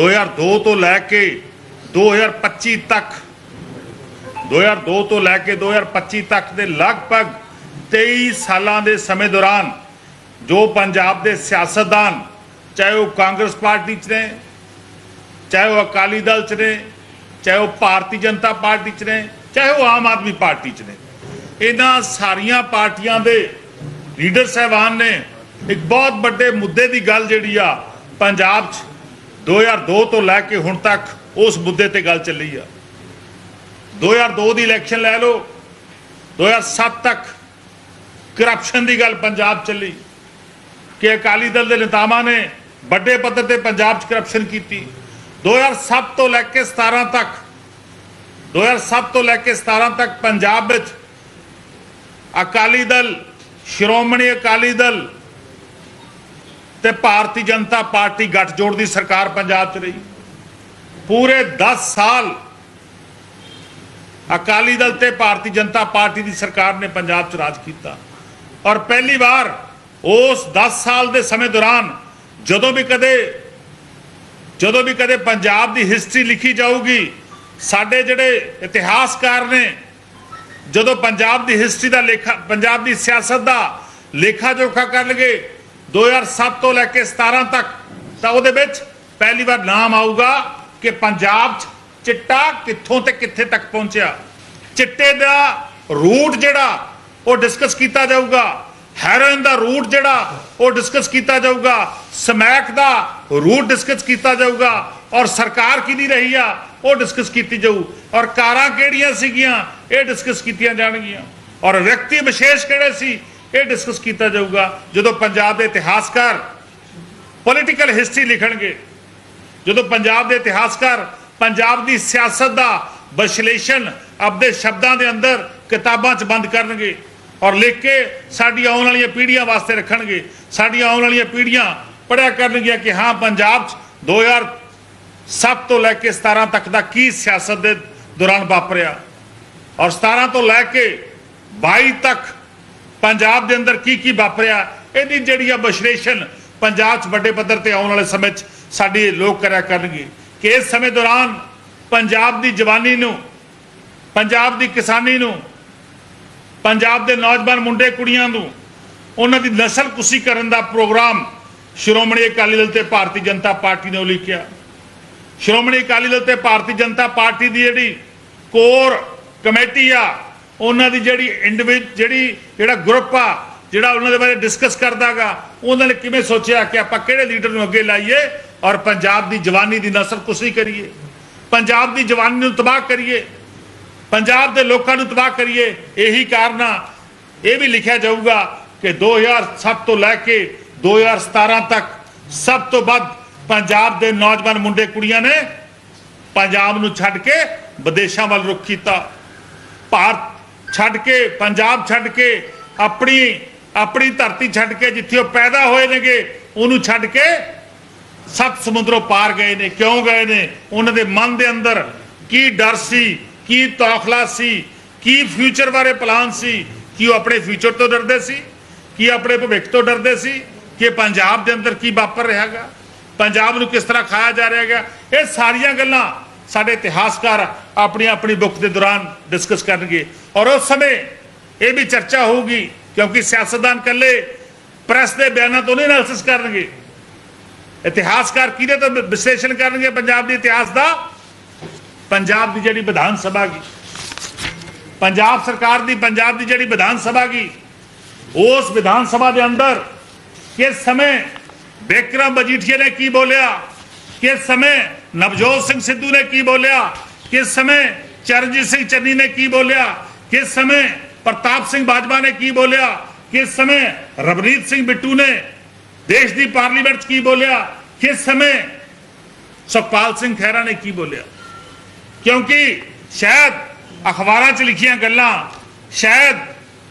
2002 ਤੋਂ ਲੈ ਕੇ 2025 ਤੱਕ 2002 ਤੋਂ ਲੈ ਕੇ 2025 ਤੱਕ ਦੇ ਲਗਭਗ 23 ਸਾਲਾਂ ਦੇ ਸਮੇਂ ਦੌਰਾਨ ਜੋ ਪੰਜਾਬ ਦੇ ਸਿਆਸਤਦਾਨ, ਚਾਹੇ ਉਹ ਕਾਂਗਰਸ ਪਾਰਟੀ 'ਚ ਨੇ, ਚਾਹੇ ਉਹ ਅਕਾਲੀ ਦਲ 'ਚ ਨੇ, ਚਾਹੇ ਉਹ ਭਾਰਤੀ ਜਨਤਾ ਪਾਰਟੀ 'ਚ ਨੇ, ਚਾਹੇ ਉਹ ਆਮ ਆਦਮੀ ਪਾਰਟੀ 'ਚ ਨੇ, ਇਹਨਾਂ ਸਾਰੀਆਂ ਪਾਰਟੀਆਂ ਦੇ ਲੀਡਰ ਸਾਹਿਬਾਨ ਨੇ ਇੱਕ ਬਹੁਤ ਵੱਡੇ ਮੁੱਦੇ ਦੀ ਗੱਲ ਜਿਹੜੀ ਆ ਪੰਜਾਬ 'ਚ 2002 ਤੋਂ ਲੈ ਕੇ ਹੁਣ ਤੱਕ ਉਸ ਮੁੱਦੇ ਤੇ ਗੱਲ ਚੱਲੀ ਆ। 2002 ਦੀ ਇਲੈਕਸ਼ਨ ਲੈ ਲਓ 2007 ਤੱਕ ਕਰਪਸ਼ਨ ਦੀ ਗੱਲ ਪੰਜਾਬ ਚੱਲੀ। ਕਿ ਅਕਾਲੀ ਦਲ ਦੇ ਨੇਤਾਵਾਂ ਨੇ ਵੱਡੇ ਪੱਧਰ ਤੇ ਪੰਜਾਬ 'ਚ ਕਰਪਸ਼ਨ ਕੀਤੀ। 2007 ਤੋਂ ਲੈ ਕੇ 17 ਤੱਕ 2007 ਤੋਂ ਲੈ ਕੇ 17 ਤੱਕ ਪੰਜਾਬ ਵਿੱਚ ਅਕਾਲੀ ਦਲ, ਸ਼੍ਰੋਮਣੀ ਅਕਾਲੀ ਦਲ ਤੇ ਭਾਰਤੀ ਜਨਤਾ ਪਾਰਟੀ ਗੱਠਜੋੜ ਦੀ ਸਰਕਾਰ ਪੰਜਾਬ 'ਚ ਰਹੀ। ਪੂਰੇ 10 ਸਾਲ ਅਕਾਲੀ ਦਲ ਤੇ ਭਾਰਤੀ ਜਨਤਾ ਪਾਰਟੀ ਦੀ ਸਰਕਾਰ ਨੇ ਪੰਜਾਬ 'ਚ ਰਾਜ ਕੀਤਾ। ਔਰ ਪਹਿਲੀ ਵਾਰ ਉਸ 10 ਸਾਲ ਦੇ ਸਮੇਂ ਦੌਰਾਨ ਜਦੋਂ ਵੀ ਕਦੇ, ਜਦੋਂ ਵੀ ਕਦੇ ਪੰਜਾਬ ਦੀ ਹਿਸਟਰੀ ਲਿਖੀ ਜਾਊਗੀ, ਸਾਡੇ ਜਿਹੜੇ ਇਤਿਹਾਸਕਾਰ ਨੇ, ਜਦੋਂ ਪੰਜਾਬ ਦੀ ਹਿਸਟਰੀ ਦਾ ਲੇਖਾ, ਪੰਜਾਬ ਦੀ ਸਿਆਸਤ ਦਾ ਲੇਖਾ ਜੋਖਾ ਕਰਨਗੇ 2007 ਤੋਂ ਲੈ ਕੇ 17 ਤੱਕ, ਤਾਂ ਉਹਦੇ ਵਿੱਚ ਪਹਿਲੀ ਵਾਰ ਨਾਮ ਆਊਗਾ ਕਿ ਪੰਜਾਬ 'ਚ ਚਿੱਟਾ ਕਿੱਥੋਂ ਤੇ ਕਿੱਥੇ ਤੱਕ ਪਹੁੰਚਿਆ। ਚਿੱਟੇ ਦਾ ਰੂਟ ਜਿਹੜਾ ਉਹ ਡਿਸਕਸ ਕੀਤਾ ਜਾਊਗਾ, ਹੈਰੋਇਨ ਦਾ ਰੂਟ ਜਿਹੜਾ ਉਹ ਡਿਸਕਸ ਕੀਤਾ ਜਾਊਗਾ, ਸਮੈਕ ਦਾ ਰੂਟ ਡਿਸਕਸ ਕੀਤਾ ਜਾਊਗਾ ਔਰ ਸਰਕਾਰ ਕਿਹਦੀ ਰਹੀ ਆ, ਉਹ ਡਿਸਕਸ ਕੀਤੀ ਜਾਊ। ਔਰ ਕਾਰਾਂ ਕਿਹੜੀਆਂ ਸੀਗੀਆਂ, ਇਹ ਡਿਸਕਸ ਕੀਤੀਆਂ ਜਾਣਗੀਆਂ। ਔਰ ਵਿਅਕਤੀ ਵਿਸ਼ੇਸ਼ ਕਿਹੜੇ ਸੀ ਇਹ ਡਿਸਕਸ ਕੀਤਾ ਜਾਊਗਾ ਜਦੋਂ ਪੰਜਾਬ ਦੇ ਇਤਿਹਾਸਕਾਰ ਪੋਲੀਟੀਕਲ ਹਿਸਟਰੀ ਲਿਖਣਗੇ। ਜਦੋਂ ਪੰਜਾਬ ਦੇ ਇਤਿਹਾਸਕਾਰ ਪੰਜਾਬ ਦੀ ਸਿਆਸਤ ਦਾ ਵਿਸ਼ਲੇਸ਼ਣ ਆਪਦੇ ਸ਼ਬਦਾਂ ਦੇ ਅੰਦਰ ਕਿਤਾਬਾਂ 'ਚ ਬੰਦ ਕਰਨਗੇ ਔਰ ਲਿਖ ਕੇ ਸਾਡੀ ਆਉਣ ਵਾਲੀਆਂ ਪੀੜ੍ਹੀਆਂ ਵਾਸਤੇ ਰੱਖਣਗੇ। ਸਾਡੀਆਂ ਆਉਣ ਵਾਲੀਆਂ ਪੀੜ੍ਹੀਆਂ ਪੜਿਆ ਕਰਨਗੀਆਂ ਕਿ ਹਾਂ, ਪੰਜਾਬ 'ਚ 2007 ਤੋਂ ਲੈ ਕੇ 17 ਤੱਕ ਦਾ ਕੀ ਸਿਆਸਤ ਦੇ ਦੌਰਾਨ ਵਾਪਰਿਆ। ਔਰ 17 ਤੋਂ ਲੈ ਕੇ 22 ਤੱਕ ਪੰਜਾਬ ਦੇ ਅੰਦਰ ਕੀ ਕੀ ਵਾਪਰਿਆ, ਇਹਦੀ ਜਿਹੜੀ ਆ ਵਿਸ਼ਲੇਸ਼ਣ ਪੰਜਾਬ 'ਚ ਵੱਡੇ ਪੱਧਰ ਤੇ ਆਉਣ ਵਾਲੇ ਸਮੇਂ 'ਚ ਸਾਡੀ ਲੋਕ ਕਰਿਆ ਕਰਨਗੇ ਕਿ ਇਸ ਸਮੇਂ ਦੌਰਾਨ ਪੰਜਾਬ ਦੀ ਜਵਾਨੀ ਨੂੰ, ਪੰਜਾਬ ਦੀ ਕਿਸਾਨੀ ਨੂੰ, ਪੰਜਾਬ ਦੇ ਨੌਜਵਾਨ ਮੁੰਡੇ ਕੁੜੀਆਂ ਨੂੰ, ਉਹਨਾਂ ਦੀ ਨਸਲ ਕੁਸ਼ੀ ਕਰਨ ਦਾ ਪ੍ਰੋਗਰਾਮ ਸ਼੍ਰੋਮਣੀ ਅਕਾਲੀ ਦਲ ਤੇ ਭਾਰਤੀ ਜਨਤਾ ਪਾਰਟੀ ਨੇ ਉਲੀਕਿਆ। ਸ਼੍ਰੋਮਣੀ ਅਕਾਲੀ ਦਲ ਤੇ ਭਾਰਤੀ ਜਨਤਾ ਪਾਰਟੀ ਦੀ ਜਿਹੜੀ ਕੋਰ ਕਮੇਟੀ ਆ ਉਹਨਾਂ ਦੀ ਜਿਹੜੀ ਇੰਡੀਵਿਜ ਜਿਹੜੀ, ਜਿਹੜਾ ਗਰੁੱਪ ਆ, ਜਿਹੜਾ ਉਹਨਾਂ ਦੇ ਬਾਰੇ ਡਿਸਕਸ ਕਰਦਾਗਾ, ਉਹਨਾਂ ਨੇ ਕਿਵੇਂ ਸੋਚਿਆ ਕਿ ਆਪਾਂ ਕਿਹੜੇ ਲੀਡਰ ਨੂੰ ਅੱਗੇ ਲਾਈਏ ਔਰ ਪੰਜਾਬ ਦੀ ਜਵਾਨੀ ਦੀ ਨਸਲ ਕੁਸ਼ੀ ਕਰੀਏ, ਪੰਜਾਬ ਦੀ ਜਵਾਨੀ ਨੂੰ ਤਬਾਹ ਕਰੀਏ, ਪੰਜਾਬ ਦੇ ਲੋਕਾਂ ਨੂੰ ਤਬਾਹ ਕਰੀਏ, ਇਹੀ ਕਾਰਨ ਆ ਇਹ ਵੀ ਲਿਖਿਆ ਜਾਊਗਾ ਕਿ 2007 ਤੋਂ ਲੈ ਕੇ 2017 ਤੱਕ ਸਭ ਤੋਂ ਵੱਧ ਪੰਜਾਬ ਦੇ ਨੌਜਵਾਨ ਮੁੰਡੇ ਕੁੜੀਆਂ ਨੇ ਪੰਜਾਬ ਨੂੰ ਛੱਡ ਕੇ ਵਿਦੇਸ਼ਾਂ ਵੱਲ ਰੁਖ ਕੀਤਾ। ਭਾਰਤ ਛੱਡ ਕੇ, ਪੰਜਾਬ ਛੱਡ ਕੇ, ਆਪਣੀ ਆਪਣੀ ਧਰਤੀ ਛੱਡ ਕੇ ਜਿੱਥੇ ਉਹ ਪੈਦਾ ਹੋਏ ਨੇਗੇ, ਉਹਨੂੰ ਛੱਡ ਕੇ ਸੱਤ ਸਮੁੰਦਰੋਂ ਪਾਰ ਗਏ ਨੇ। ਕਿਉਂ ਗਏ ਨੇ? ਉਹਨਾਂ ਦੇ ਮਨ ਦੇ ਅੰਦਰ ਕੀ ਡਰ ਸੀ, ਕੀ ਤੌਖਲਾ ਸੀ, ਕੀ ਫਿਊਚਰ ਬਾਰੇ ਪਲਾਨ ਸੀ, ਕੀ ਉਹ ਆਪਣੇ ਫਿਊਚਰ ਤੋਂ ਡਰਦੇ ਸੀ, ਕੀ ਆਪਣੇ ਭਵਿੱਖ ਤੋਂ ਡਰਦੇ ਸੀ, ਕਿ ਪੰਜਾਬ ਦੇ ਅੰਦਰ ਕੀ ਵਾਪਰ ਰਿਹਾਗਾ ਪੰਜਾਬ ਨੂੰ ਕਿਸ ਤਰ੍ਹਾਂ ਖਾਇਆ ਜਾ ਰਿਹਾ ਹੈਗਾ। ਇਹ ਸਾਰੀਆਂ ਗੱਲਾਂ ਸਾਡੇ ਇਤਿਹਾਸਕਾਰ ਆਪਣੀ ਆਪਣੀ ਬੁੱਕ ਦੇ ਦੌਰਾਨ ਡਿਸਕਸ ਕਰਨਗੇ। ਔਰ ਉਸ ਸਮੇਂ ਇਹ ਵੀ ਚਰਚਾ ਹੋਊਗੀ, ਕਿਉਂਕਿ ਸਿਆਸਤਦਾਨ ਇਕੱਲੇ ਪ੍ਰੈਸ ਦੇ ਬਿਆਨਾਂ ਤੋਂ ਨਹੀਂ ਐਨਾਲਿਸਿਸ ਕਰਨਗੇ। ਇਤਿਹਾਸਕਾਰ ਕਿਹਦੇ ਤੋਂ ਵਿਸ਼ਲੇਸ਼ਣ ਕਰਨਗੇ ਪੰਜਾਬ ਦੇ ਇਤਿਹਾਸ ਦਾ? ਪੰਜਾਬ ਦੀ ਜਿਹੜੀ ਵਿਧਾਨ ਸਭਾ ਗਈ ਪੰਜਾਬ ਸਰਕਾਰ ਦੀ ਪੰਜਾਬ ਦੀ ਜਿਹੜੀ ਵਿਧਾਨ ਸਭਾ ਗਈ ਉਸ ਵਿਧਾਨ ਸਭਾ ਦੇ ਅੰਦਰ ਕਿਸ ਸਮੇਂ ਵਿਕਰਮ ਮਜੀਠੀਆ ਨੇ ਕੀ ਬੋਲਿਆ? ਕਿਸ ਸਮੇਂ ਨਵਜੋਤ ਸਿੰਘ ਸਿੱਧੂ ਨੇ ਕੀ ਬੋਲਿਆ ਕਿਸ ਸਮੇਂ ਚਰਨਜੀਤ ਸਿੰਘ ਚੰਨੀ ਨੇ ਕੀ ਬੋਲਿਆ ਕਿਸ ਸਮੇਂ ਪ੍ਰਤਾਪ ਸਿੰਘ ਬਾਜਵਾ ਨੇ ਕੀ ਬੋਲਿਆ ਕਿਸ ਸਮੇਂ ਰਵਨੀਤ ਸਿੰਘ ਬਿੱਟੂ ਨੇ ਦੇਸ਼ ਦੀ ਪਾਰਲੀਮੈਂਟ 'ਚ ਕੀ ਬੋਲਿਆ ਕਿਸ ਸਮੇਂ ਸੁਖਪਾਲ ਸਿੰਘ ਖਹਿਰਾ ਨੇ ਕੀ ਬੋਲਿਆ ਕਿਉਂਕਿ ਸ਼ਾਇਦ ਅਖਬਾਰਾਂ 'ਚ ਲਿਖੀਆਂ ਗੱਲਾਂ ਸ਼ਾਇਦ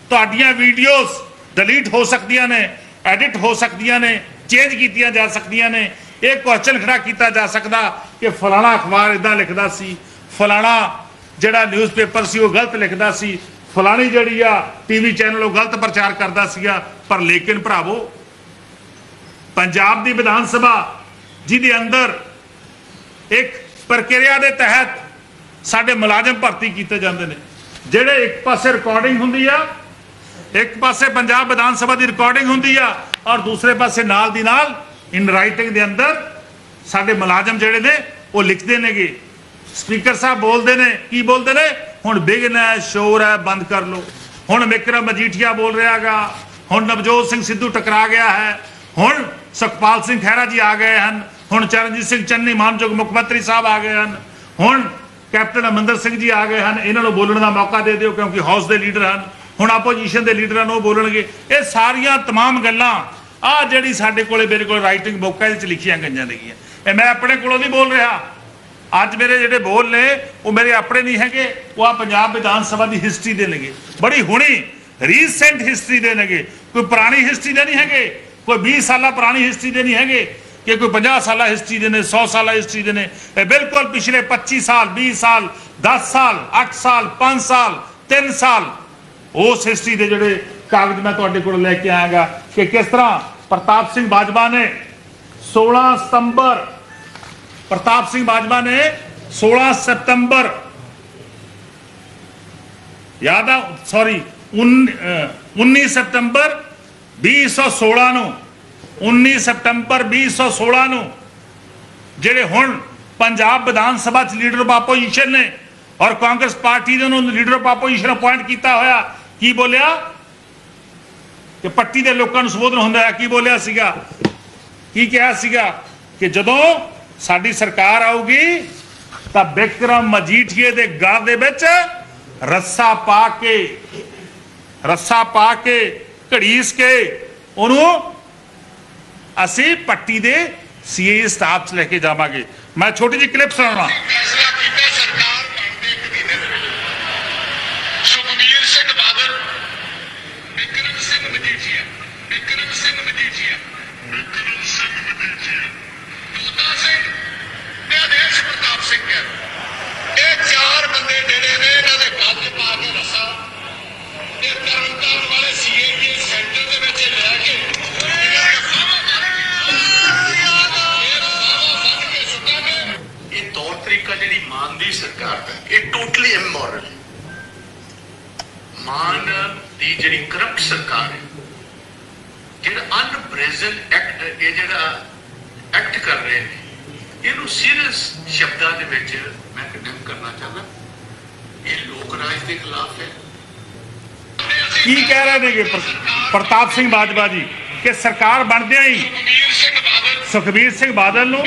ਤੁਹਾਡੀਆਂ ਵੀਡੀਓਜ਼ ਡਿਲੀਟ ਹੋ ਸਕਦੀਆਂ ਨੇ ਐਡਿਟ ਹੋ ਸਕਦੀਆਂ ਨੇ ਚੇਂਜ ਕੀਤੀਆਂ ਜਾ ਸਕਦੀਆਂ ਨੇ ਇਹ ਕੁਐਸਚਨ ਖੜਾ ਕੀਤਾ ਜਾ ਸਕਦਾ ਕਿ ਫਲਾਣਾ ਅਖਬਾਰ ਇਦਾਂ ਲਿਖਦਾ ਸੀ, ਫਲਾਣਾ ਜਿਹੜਾ ਨਿਊਜ਼ਪੇਪਰ ਸੀ ਉਹ ਗਲਤ ਲਿਖਦਾ ਸੀ, ਫਲਾਣੀ ਜਿਹੜੀ ਆ ਟੀਵੀ ਚੈਨਲ ਉਹ ਗਲਤ ਪ੍ਰਚਾਰ ਕਰਦਾ ਸੀਗਾ, ਪਰ ਲੇਕਿਨ ਭਰਾਵੋ, ਪੰਜਾਬ ਦੀ ਵਿਧਾਨ ਸਭਾ ਜਿਹਦੇ ਅੰਦਰ ਇੱਕ ਪ੍ਰਕਿਰਿਆ ਦੇ ਤਹਿਤ ਸਾਡੇ ਮੁਲਾਜ਼ਮ ਭਰਤੀ ਕੀਤੇ ਜਾਂਦੇ ਨੇ, ਜਿਹੜੇ ਇੱਕ ਪਾਸੇ ਰਿਕਾਰਡਿੰਗ ਹੁੰਦੀ ਆ, ਇੱਕ ਪਾਸੇ ਪੰਜਾਬ ਵਿਧਾਨ ਸਭਾ ਦੀ ਰਿਕਾਰਡਿੰਗ ਹੁੰਦੀ ਆ ਔਰ ਦੂਸਰੇ ਪਾਸੇ ਨਾਲ ਦੀ ਨਾਲ ਇਨ ਰਾਈਟਿੰਗ ਦੇ ਅੰਦਰ ਸਾਡੇ ਮੁਲਾਜ਼ਮ ਜਿਹੜੇ ਨੇ ਉਹ ਲਿਖਦੇ ਨੇਗੇ ਸਪੀਕਰ ਸਾਹਿਬ ਬੋਲਦੇ ਨੇ ਕੀ ਬੋਲਦੇ ਨੇ ਹੁਣ ਬਿਗਨ ਹੈ ਸ਼ੋਰ ਹੈ ਬੰਦ ਕਰ ਲਓ ਹੁਣ ਵਿਕਰਮ ਮਜੀਠੀਆ ਬੋਲ ਰਿਹਾਗਾ ਹੁਣ ਨਵਜੋਤ ਸਿੰਘ ਸਿੱਧੂ ਟਕਰਾ ਗਿਆ ਹੈ ਹੁਣ ਸੁਖਪਾਲ ਸਿੰਘ ਖਹਿਰਾ ਜੀ ਆ ਗਏ ਹਨ ਹੁਣ ਚਰਨਜੀਤ ਸਿੰਘ ਚੰਨੀ ਮਾਨਯੋਗ ਮੁੱਖ ਮੰਤਰੀ ਸਾਹਿਬ ਆ ਗਏ ਹਨ ਹੁਣ ਕੈਪਟਨ ਅਮਰਿੰਦਰ ਸਿੰਘ ਜੀ ਆ ਗਏ ਹਨ ਇਹਨਾਂ ਨੂੰ ਬੋਲਣ ਦਾ ਮੌਕਾ ਦੇ ਦਿਓ ਕਿਉਂਕਿ ਹਾਊਸ ਦੇ ਲੀਡਰ ਹਨ ਹੁਣ ਆਪੋਜੀਸ਼ਨ ਦੇ ਲੀਡਰਾਂ ਨੂੰ ਉਹ ਬੋਲਣਗੇ ਇਹ ਸਾਰੀਆਂ तमाम ਗੱਲਾਂ ਆ ਜਿਹੜੀ ਸਾਡੇ ਕੋਲੇ ਮੇਰੇ ਕੋਲ ਰਾਈਟਿੰਗ ਬੁੱਕ ਹੈ, ਇਹਦੇ ਚ ਲਿਖੀਆਂ ਗਈਆਂ ਨੇਗੀਆਂ। ਇਹ ਮੈਂ ਆਪਣੇ ਕੋਲੋਂ ਨਹੀਂ ਬੋਲ ਰਿਹਾ। ਅੱਜ ਮੇਰੇ ਜਿਹੜੇ ਬੋਲ ਨੇ, ਉਹ ਮੇਰੇ ਆਪਣੇ ਨਹੀਂ ਹੈਗੇ। ਉਹ ਆ ਪੰਜਾਬ ਵਿਧਾਨ ਸਭਾ ਦੀ ਹਿਸਟਰੀ ਦੇ ਨੇਗੇ। ਬੜੀ ਹੁਣੀ ਰੀਸੈਂਟ ਹਿਸਟਰੀ ਦੇ ਨੇਗੇ। ਕੋਈ ਪੁਰਾਣੀ ਹਿਸਟਰੀ ਦੇ ਨਹੀਂ ਹੈਗੇ, ਕੋਈ 20 ਸਾਲਾਂ ਪੁਰਾਣੀ ਹਿਸਟਰੀ ਦੇ ਨਹੀਂ ਹੈਗੇ, ਕਿ ਕੋਈ 50 ਸਾਲਾਂ ਹਿਸਟਰੀ ਦੇ ਨੇ 100 ਸਾਲਾਂ ਹਿਸਟਰੀ ਦੇ ਨੇ। ਇਹ ਬਿਲਕੁਲ ਪਿਛਲੇ 25 ਸਾਲ 20 ਸਾਲ 10 ਸਾਲ 8 ਸਾਲ 5 ਸਾਲ 3 ਸਾਲ, ਉਸ ਹਿਸਟਰੀ ਦੇ ਜਿਹੜੇ ਕਾਗਜ਼ ਮੈਂ ਤੁਹਾਡੇ ਕੋਲ ਲੈ ਕੇ ਆਇਆਗਾ ਕਿ ਕਿਸ ਤਰ੍ਹਾਂ ਪ੍ਰਤਾਪ ਸਿੰਘ ਬਾਜਵਾ ਨੇ 16 ਸਤੰਬਰ, ਪ੍ਰਤਾਪ ਸਿੰਘ ਬਾਜਵਾ ਨੇ 16 ਸਤੰਬਰ, ਯਾਦ ਆ ਸੌਰੀ 19 ਸਤੰਬਰ 2016 ਨੂੰ 19 ਸਤੰਬਰ 2016 ਨੂੰ, ਜਿਹੜੇ ਹੁਣ ਪੰਜਾਬ ਵਿਧਾਨ ਸਭਾ ਚ ਲੀਡਰ ਆਫ ਆਪੋਜੀਸ਼ਨ ਨੇ ਔਰ ਕਾਂਗਰਸ ਪਾਰਟੀ ਦੇ ਨੂੰ ਲੀਡਰ ਆਫ ਆਪੋਜੀਸ਼ਨ ਅਪਾਇੰਟ ਕੀਤਾ ਹੋਇਆ, ਕੀ ਬੋਲਿਆ? ਕਿ ਪੱਟੀ ਦੇ ਲੋਕਾਂ ਨੂੰ ਸੰਬੋਧਨ ਹੁੰਦਾ ਹੈ, ਕੀ ਬੋਲਿਆ ਸੀਗਾ? ਕੀ ਕਿਹਾ ਸੀਗਾ? ਕਿ ਜਦੋਂ ਸਾਡੀ ਸਰਕਾਰ ਆਊਗੀ, ਤਾਂ ਬਿਕਰਮ ਮਜੀਠੀਏ ਦੇ ਗਲ ਦੇ ਵਿੱਚ ਰੱਸਾ ਪਾ ਕੇ, ਰੱਸਾ ਪਾ ਕੇ ਘੜੀਸ ਕੇ ਉਹਨੂੰ ਅਸੀਂ ਪੱਟੀ ਦੇ ਸੀਏ ਸਟਾਫ ਚ ਲੈ ਕੇ ਜਾਵਾਂਗੇ। ਮੈਂ ਛੋਟੀ ਜਿਹੀ ਕਲਿੱਪ ਸੁਣਾਉਣਾ। ਜਿਹੜੀ ਕਰਪਟ ਸਰਕਾਰ ਹੈ ਜਿਹੜਾ ਅਨਪ੍ਰੈਜ਼ੈਂਟ ਐਕਟ ਇਹ ਜਿਹੜਾ ਐਕਟ ਕਰ ਰਹੇ ਨੇ ਇਹਨੂੰ ਸੀਰੀਅਸ ਸ਼ਬਦਾਂ ਦੇ ਵਿੱਚ ਮੈਂ ਕੰਡੈਮ ਕਰਨਾ ਚਾਹੁੰਦਾ। ਇਹ ਲੋਕ ਰਾਜ ਦੇ ਖਿਲਾਫ ਹੈ। ਕੀ ਕਹਿ ਰਹੇ ਨੇਗੇ ਪ੍ਰ- ਪ੍ਰਤਾਪ ਸਿੰਘ ਬਾਜਵਾ ਜੀ? ਕਿ ਸਰਕਾਰ ਬਣਦਿਆਂ ਹੀ ਸੁਖਬੀਰ ਸਿੰਘ ਬਾਦਲ ਨੂੰ